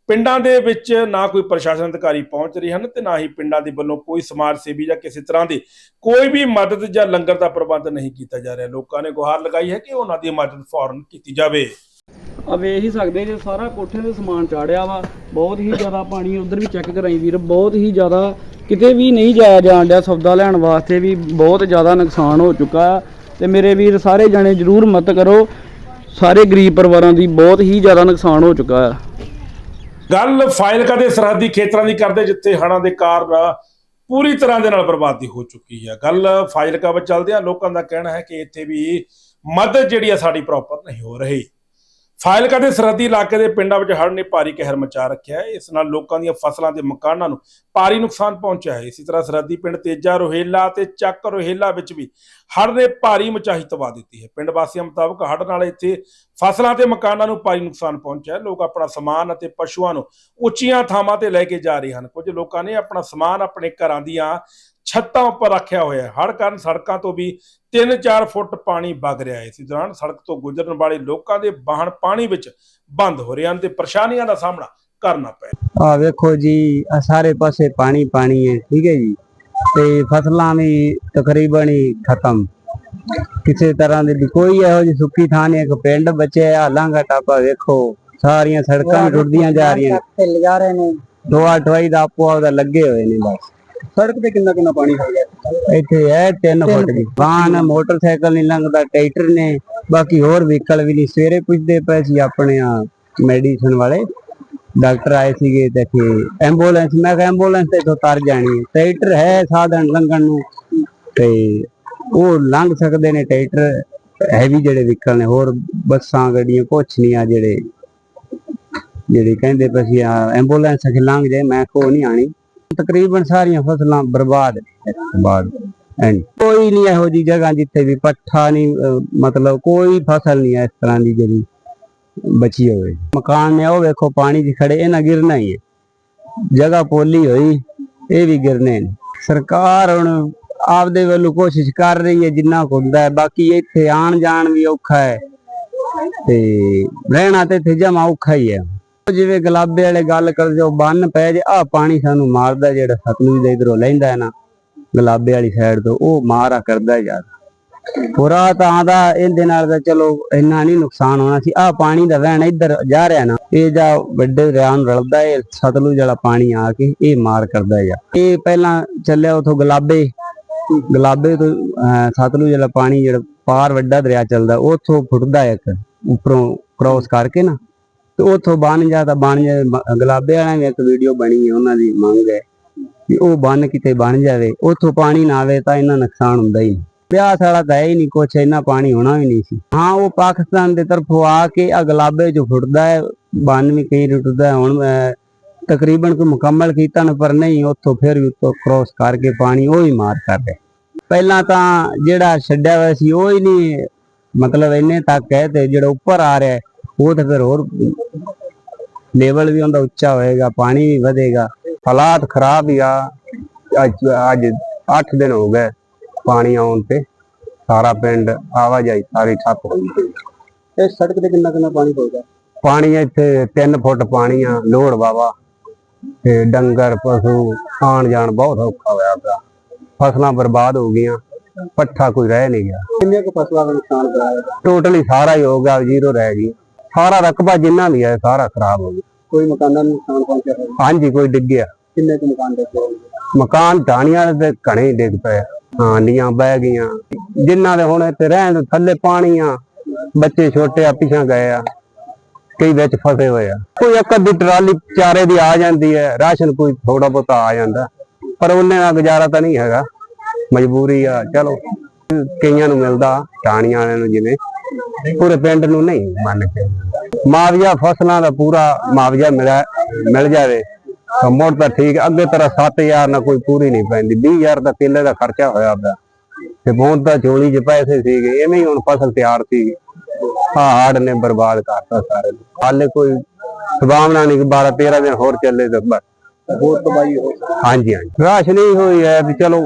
ਪਿੰਡਾਂ ਦੇ ਵਿੱਚ ਨਾ ਕੋਈ ਪ੍ਰਸ਼ਾਸਨ ਅਧਿਕਾਰੀ ਪਹੁੰਚ ਰਹੇ ਹਨ ਤੇ ਨਾ ਹੀ ਪਿੰਡਾਂ ਦੇ ਵੱਲੋਂ ਕੋਈ ਸਮਾਜ ਸੇਵੀ ਜਾਂ ਕਿਸੇ ਤਰ੍ਹਾਂ ਦੀ ਕੋਈ ਵੀ ਮਦਦ ਜਾਂ ਲੰਗਰ ਦਾ ਪ੍ਰਬੰਧ ਨਹੀਂ ਕੀਤਾ ਜਾ ਰਿਹਾ। ਲੋਕਾਂ ਨੇ ਗੁਹਾਰ ਲਗਾਈ ਹੈ ਕਿ ਉਹਨਾਂ ਦੀ ਮਦਦ ਫੌਰਨ ਕੀਤੀ ਜਾਵੇ। ਆ ਵੇਖ ਹੀ ਸਕਦੇ ਜੇ ਸਾਰਾ ਕੋਠੇ ਤੇ ਸਮਾਨ ਚਾੜਿਆ ਵਾ, ਬਹੁਤ ਹੀ ਜ਼ਿਆਦਾ ਪਾਣੀ ਉਧਰ ਵੀ ਚੈੱਕ ਕਰਾਈ ਵੀਰ, ਬਹੁਤ ਹੀ ਜ਼ਿਆਦਾ ਕਿਤੇ ਵੀ ਨਹੀਂ ਜਾਇਆ ਜਾਣ ਡਿਆ ਸੌਦਾ ਲੈਣ ਵਾਸਤੇ ਵੀ ਬਹੁਤ ਜ਼ਿਆਦਾ ਨੁਕਸਾਨ ਹੋ ਚੁੱਕਾ ਤੇ ਮੇਰੇ ਵੀਰ ਸਾਰੇ ਜਣੇ ਜਰੂਰ ਮਦਦ ਕਰੋ, ਸਾਰੇ ਗਰੀਬ ਪਰਿਵਾਰਾਂ ਦੀ ਬਹੁਤ ਹੀ ਜ਼ਿਆਦਾ ਨੁਕਸਾਨ ਹੋ ਚੁੱਕਾ ਹੈ ਗੱਲ ਫਾਇਲਕਾ ਦੇ ਸਰਹੱਦੀ ਖੇਤਰਾਂ ਦੀ ਕਰਦੇ ਜਿੱਥੇ ਹੜ੍ਹਾਂ ਦੇ ਕਾਰਨ ਪੂਰੀ ਤਰ੍ਹਾਂ ਦੇ ਨਾਲ ਬਰਬਾਦੀ ਹੋ ਚੁੱਕੀ ਹੈ ਗੱਲ ਫਾਇਲਕਾ ਵਿੱਚ ਚੱਲਦੇ ਆ, ਲੋਕਾਂ ਦਾ ਕਹਿਣਾ ਹੈ ਕਿ ਇੱਥੇ ਵੀ ਮਦਦ ਜਿਹੜੀ ਆ ਸਾਡੀ ਪ੍ਰੋਪਰ ਨਹੀਂ ਹੋ ਰਹੀ। ਫਾਇਲਕਾ ਦੇ ਸਰਹੱਦੀ ਇਲਾਕੇ ਦੇ ਪਿੰਡਾਂ ਵਿੱਚ ਹੜ੍ਹ ਨੇ ਭਾਰੀ ਕਹਿਰ ਮਚਾ ਰੱਖਿਆ ਹੈ। ਇਸ ਨਾਲ ਲੋਕਾਂ ਦੀਆਂ ਫਸਲਾਂ ਤੇ ਮਕਾਨਾਂ ਨੂੰ ਭਾਰੀ ਨੁਕਸਾਨ ਪਹੁੰਚਿਆ ਹੈ। ਇਸੇ ਤਰ੍ਹਾਂ ਸਰਹੱਦੀ ਪਿੰਡ ਤੇਜਾ ਰੋਹੇਲਾ ਤੇ ਚੱਕ ਰੋਹੇਲਾ ਵਿੱਚ ਵੀ ਹੜ੍ਹ ਨੇ ਭਾਰੀ ਮਚਾਹੀ ਤਬਾਹ ਦਿੱਤੀ ਹੈ। ਪਿੰਡ ਵਾਸੀਆਂ ਮੁਤਾਬਕ ਹੜ੍ਹ ਨਾਲ ਇੱਥੇ ਫਸਲਾਂ ਤੇ ਮਕਾਨਾਂ ਨੂੰ ਭਾਰੀ ਨੁਕਸਾਨ ਪਹੁੰਚਿਆ ਹੈ। ਲੋਕ ਆਪਣਾ ਸਮਾਨ ਅਤੇ ਪਸ਼ੂਆਂ ਨੂੰ ਉੱਚੀਆਂ ਥਾਵਾਂ ਤੇ ਲੈ ਕੇ ਜਾ ਰਹੇ ਹਨ। ਕੁਝ ਲੋਕਾਂ ਨੇ ਆਪਣਾ ਸਮਾਨ ਆਪਣੇ ਘਰਾਂ ਦੀਆਂ ਛੱਤਾਂ ਉੱਪਰ ਰੱਖਿਆ ਹੋਇਆ ਹੈ। ਹੜ੍ਹ ਕਾਰਨ ਸੜਕਾਂ ਤੋਂ ਵੀ 3-4 ਫੁੱਟ ਪਾਣੀ ਵਗ ਰਿਹਾ ਹੈ। ਇਸ ਦੌਰਾਨ ਸੜਕ ਤੋਂ ਗੁਜ਼ਰਨ ਵਾਲੇ ਲੋਕਾਂ ਦੇ ਵਾਹਨ ਪਾਣੀ ਵਿੱਚ ਬੰਦ ਹੋ ਰਹੇ ਹਨ ਤੇ ਪਰੇਸ਼ਾਨੀਆਂ ਦਾ ਸਾਹਮਣਾ ਕਰਨਾ ਪੈ ਰਿਹਾ ਆ ਵੇਖੋ ਜੀ ਆ ਸਾਰੇ ਪਾਸੇ ਪਾਣੀ ਪਾਣੀ ਹੈ ਠੀਕ ਹੈ ਜੀ। ਤੇ ਫਸਲਾਂ ਵੀ ਤਕਰੀਬਨ ਹੀ ਖਤਮ। ਕਿਸੇ ਤਰ੍ਹਾਂ ਦੀ ਵੀ ਕੋਈ ਇਹੋ ਜਿਹੀ ਸੁੱਕੀ ਥਾਂ ਨਹੀਂ ਇੱਕ ਪਿੰਡ ਬਚਿਆ ਲਾਂਗਾ ਟਾਪਾ ਵੇਖੋ। ਸਾਰੀਆਂ ਸੜਕਾਂ ਵੀ ਟੁੱਟਦੀਆਂ ਜਾ ਰਹੀਆਂ ਢਿੱਲ ਜਾ ਰਹੇ ਨੇ। ਦੋਆ ਟਵਾਈ ਦਾ ਆਪੋ ਆਪਦਾ ਲੱਗੇ ਹੋਏ ਨੇ ਬਸ। ਸੜਕ ਤੇ ਕਿੰਨਾ ਕਿੰਨਾ ਪਾਣੀ ਹੋ ਗਿਆ? ਇੱਥੇ ਹੈ 3 ਫੁੱਟ ਦੀ। ਵਾਹਨ ਮੋਟਰਸਾਈਕਲ ਨਹੀਂ ਲੰਘਦਾ ਟਰੈਕਟਰ ਨੇ। ਬਾਕੀ ਹੋਰ ਵਹੀਕਲ ਵੀ ਨਹੀਂ ਸਵੇਰੇ ਪੁੱਛਦੇ ਪਏ ਸੀ ਆਪਣੇ ਆ ਮੈਡੀਸਨ ਵਾਲੇ। ਡਾਕਟਰ ਆਏ ਸੀਗੇ ਤੇ ਕਿ ਐਂਬੂਲੈਂਸ। ਮੈਂ ਕਿਹਾ ਐਂਬੂਲੈਂਸ ਤੇ ਇੱਥੋਂ ਤਰ ਜਾਣੀ ਹੈ। ਟਰੈਕਟਰ ਹੈ ਸਾਧਨ ਲੰਘਣ ਨੂੰ। ਤੇ ਉਹ ਲੰਘ ਸਕਦੇ ਨੇ। ਟਰੈਕਟਰ ਹੈਵੀ ਜਿਹੜੇ ਵਹੀਕਲ ਨੇ। ਹੋਰ ਬੱਸਾਂ ਗੱਡੀਆਂ ਕੁਛ ਨਹੀਂ ਆ ਜਿਹੜੇ। ਜਿਹੜੇ ਕਹਿੰਦੇ ਪਏ ਸੀ ਆ ਐਂਬੂਲੈਂਸ ਕਿ ਲੰਘ ਜਾਏ। ਮੈਂ ਕੋ ਨਹੀਂ ਆਣੀ। ਤਕਰੀਬਨ ਸਾਰੀਆਂ ਫਸਲਾਂ ਬਰਬਾਦ ਨੇ। ਐਂਡ ਕੋਈ ਨਹੀਂ ਇਹੋ ਜੀ ਜਗ੍ਹਾ ਜਿੱਥੇ ਵੀ ਪੱਠਾ ਨਹੀਂ ਮਤਲਬ ਕੋਈ ਫਸਲ ਨਹੀਂ ਹੈ ਇਸ ਤਰ੍ਹਾਂ ਦੀ ਜਿਹੜੀ ਬਚੀ ਹੋਵੇ। ਮਕਾਨ ਨੇ ਉਹ ਵੇਖੋ ਪਾਣੀ 'ਚ ਖੜੇ ਇਹਨਾਂ ਗਿਰਨਾ ਹੀ ਹੈ। ਜਗ੍ਹਾ ਪੋਲੀ ਹੋਈ ਇਹ ਵੀ ਗਿਰਨੇ ਨੇ। ਸਰਕਾਰ ਹੁਣ ਆਪਦੇ ਵੱਲੋਂ ਕੋਸ਼ਿਸ਼ ਕਰ ਰਹੀ ਹੈ ਜਿੰਨਾ ਹੁੰਦਾ ਹੈ। ਬਾਕੀ ਇੱਥੇ ਆਣ ਜਾਣ ਵੀ ਔਖਾ ਹੈ। ਤੇ ਰਹਿਣਾ ਤੇ ਇੱਥੇ ਜਮਾ ਔਖਾ ਹੀ ਹੈ। ਜਿਵੇਂ ਗੁਲਾਬੇ ਵਾਲੇ ਗੱਲ ਕਰ ਜੋ ਬੰਨ ਪੈ ਜੇ ਆ ਪਾਣੀ ਸਾਨੂੰ ਮਾਰਦਾ ਜਿਹੜਾ ਸਤਲੁਜ ਦੇ ਇਧਰੋਂ ਲੈਂਦਾ ਹੈ ਨਾ ਗੁਲਾਬੇ ਵਾਲੀ ਸਾਈਡ ਤੋਂ ਉਹ ਮਾਰਾ ਕਰਦਾ ਯਾਰ ਪੁਰਾ ਤਾਂ ਆਂਦਾ ਇਹਦੇ ਨਾਲ ਤਾਂ ਚਲੋ ਇੰਨਾ ਨਹੀਂ ਨੁਕਸਾਨ ਹੋਣਾ ਸੀ। ਆ ਪਾਣੀ ਦਾ ਵਹਿਣ ਇੱਧਰ ਜਾ ਰਿਹਾ ਨਾ ਇਹ ਜਾ ਵੱਡੇ ਦਰਿਆ ਨੂੰ ਰਲਦਾ ਹੈ ਸਤਲੁਜ ਵਾਲਾ ਪਾਣੀ ਆ ਕੇ ਇਹ ਮਾਰ ਕਰਦਾ ਹੈ ਯਾਰ ਇਹ ਪਹਿਲਾਂ ਚੱਲਿਆ ਉਥੋਂ ਗੁਲਾਬੇ ਗੁਲਾਬੇ ਤੋਂ ਅਹ, ਸਤਲੁਜ ਵਾਲਾ ਪਾਣੀ ਜਿਹੜਾ ਪਾਰ ਵੱਡਾ ਦਰਿਆ ਚੱਲਦਾ ਉਥੋਂ ਫੁੱਟਦਾ ਇੱਕ ਉੱਪਰੋਂ ਕ੍ਰਾਸ ਕਰਕੇ ਨਾ। ਤੇ ਉਥੋਂ ਬਣ ਜਾ ਤਾਂ ਬਣ ਜਾ, ਗੁਲਾਬੇ ਵਾਲਿਆਂ ਦੀ ਇੱਕ ਵੀਡੀਓ ਬਣੀ ਹੈ, ਉਹਨਾਂ ਦੀ ਮੰਗ ਹੈ ਕਿ ਉਹ ਬੰਨ ਕਿਤੇ ਬਣ ਜਾਵੇ। ਉਥੋਂ ਪਾਣੀ ਨਾ ਆਵੇ ਤਾਂ ਇਹਨਾਂ ਨੁਕਸਾਨ ਹੁੰਦਾ ਹੀ ਨਹੀਂ। ਪਿਆਸ ਵਾਲਾ ਤਾਂ ਹੈ ਹੀ ਨਹੀਂ ਕੁਛ, ਇੰਨਾ ਪਾਣੀ ਹੋਣਾ ਵੀ ਨਹੀਂ ਸੀ। ਹਾਂ, ਉਹ ਪਾਕਿਸਤਾਨ ਦੇ ਤਰਫੋਂ ਆ ਕੇ ਆ ਗੁਲਾਬੇ ਚ ਫੁੱਟਦਾ ਹੈ, ਬੰਨ ਵੀ ਕਈ ਟੁੱਟਦਾ ਹੁਣ ਮੈਂ ਤਕਰੀਬਨ ਕੋ ਮੁਕੰਮਲ ਕੀਤਾ ਨਾ, ਪਰ ਨਹੀਂ, ਉੱਥੋਂ ਫਿਰ ਵੀ ਉਤੋਂ ਕ੍ਰੋਸ ਕਰਕੇ ਪਾਣੀ ਉਹ ਹੀ ਮਾਰ ਕਰ ਰਿਹਾ। ਪਹਿਲਾਂ ਤਾਂ ਜਿਹੜਾ ਛੱਡਿਆ ਹੋਇਆ ਸੀ, ਉਹ ਹੀ ਨਹੀਂ, ਮਤਲਬ ਇੰਨੇ ਤੱਕ ਹੈ ਤੇ ਜਿਹੜਾ ਉੱਪਰ ਆ ਰਿਹਾ ਉਹ ਤਾਂ ਫਿਰ ਹੋਰ ਲੈਵਲ ਵੀ ਉਹਦਾ ਉੱਚਾ ਹੋਏਗਾ ਪਾਣੀ ਵੀ ਵਧੇਗਾ ਹਾਲਾਤ ਖਰਾਬ ਹੀ ਆ। ਅੱਜ ਅੱਜ 8 ਦਿਨ ਹੋ ਗਏ ਪਾਣੀ ਆਉਣ ਤੇ। ਸਾਰਾ ਪਿੰਡ ਆਵਾਜਾਈ ਸਾਰੀ ਠੱਪ ਹੋਈ ਪਈ ਇਹ ਸੜਕ ਤੇ ਕਿੰਨਾ ਕਿੰਨਾ ਪਾਣੀ ਹੋ ਗਿਆ ਪਾਣੀ ਇੱਥੇ 3 ਫੁੱਟ ਪਾਣੀ ਆ ਲੋੜ ਵਾਵਾ ਤੇ ਡੰਗਰ ਪਸ਼ੂ ਆਣ ਜਾਣ ਬਹੁਤ ਔਖਾ ਹੋਇਆ ਪਿਆ। ਫਸਲਾਂ ਬਰਬਾਦ ਹੋ ਗਈਆਂ ਪੱਠਾ ਕੋਈ ਰਹਿ ਨਹੀਂ ਗਿਆ। ਕਿੰਨੇ ਕੁ ਫਸਲਾਂ ਦਾ ਨੁਕਸਾਨ ਕਰਾਇਆ ਟੋਟਲੀ ਸਾਰਾ ਹੀ ਹੋ ਗਿਆ ਜ਼ੀਰੋ ਰਹਿ ਗਈ। ਸਾਰਾ ਰਕਬਾ ਜਿੰਨਾ ਵੀ ਹੈ ਸਾਰਾ ਖਰਾਬ ਹੋ ਗਿਆ। ਕੋਈ ਮਕਾਨਾਂ ਨੂੰ ਨੁਕਸਾਨ ਪਹੁੰਚਿਆ ਹੋਵੇ ਹਾਂਜੀ ਕੋਈ ਡਿੱਗਿਆ। ਕਿੰਨੇ ਕੁ ਮਕਾਨ ਦੇ ਮਕਾਨ ਢਾਣੀਆਂ ਦੇ ਘਣੇ ਹੀ ਡਿੱਗ ਪਏ ਹਾਂ ਨੀਆਂ ਬਹਿ ਗਈਆਂ। ਜਿਨ੍ਹਾਂ ਦੇ ਹੁਣ ਇੱਥੇ ਰਹਿਣ ਦੇ ਥੱਲੇ ਪਾਣੀ ਆ ਬੱਚੇ ਛੋਟੇ ਆ ਪਿਛਾਂ ਗਏ ਆ ਕਈ ਵਿੱਚ ਫਸੇ ਹੋਏ ਆ। ਕੋਈ ਇੱਕ ਅੱਧੀ ਟਰਾਲੀ ਚਾਰੇ ਦੀ ਆ ਜਾਂਦੀ ਹੈ ਰਾਸ਼ਨ ਕੋਈ ਥੋੜਾ ਬਹੁਤਾ ਆ ਜਾਂਦਾ। ਪਰ ਉਹਨੇ ਨਾਲ ਗੁਜ਼ਾਰਾ ਤਾਂ ਨਹੀਂ ਹੈਗਾ। ਮਜਬੂਰੀ ਆ ਚਲੋ। ਕਈਆਂ ਨੂੰ ਮਿਲਦਾ ਢਾਣੀਆਂ ਵਾਲਿਆਂ ਨੂੰ ਜਿਵੇਂ। ਪੂਰੇ ਪਿੰਡ ਨੂੰ ਨਹੀਂ ਮੰਨ ਕੇ। ਮੁਆਵਜ਼ਾ ਫਸਲਾਂ ਦਾ ਪੂਰਾ ਮੁਆਵਜ਼ਾ ਮਿਲਿਆ, ਮਿਲ ਜਾਵੇ, ਤਾਂ ਮੁੜ ਤਾਂ ਠੀਕ, ਅੱਗੇ ਤਰ੍ਹਾਂ 7000 ਨਾਲ ਕੋਈ ਪੂਰੀ ਨਹੀਂ ਪੈਂਦੀ 20000 ਦਾ ਕਿੱਲੇ ਦਾ ਖਰਚਾ ਹੋਇਆ ਪਿਆ ਤੇ ਬਹੁਤ ਤਾਂ ਝੋਲੀ 'ਚ ਪੈਸੇ ਸੀਗੇ, ਐਵੇਂ ਹੀ ਹੁਣ ਫਸਲ ਤਿਆਰ ਸੀ। ਆ ਹਾੜ ਨੇ ਬਰਬਾਦ ਕਰਤਾ ਸਾਰੇ। ਨੂੰ। ਹਾਲੇ ਕੋਈ ਸੁਭਾਵਨਾ ਨਹੀਂ ਕਿ 12 13 ਦਿਨ ਹੋਰ ਚੱਲੇ ਤਾਂ ਬਸ। ਹੋਰ ਤਬਾਹੀ ਹੋ ਹਾਂਜੀ ਹਾਂਜੀ। ਰਾਸ਼ਨ ਹੀ ਹੋਈ ਹੈ ਵੀ ਚਲੋ,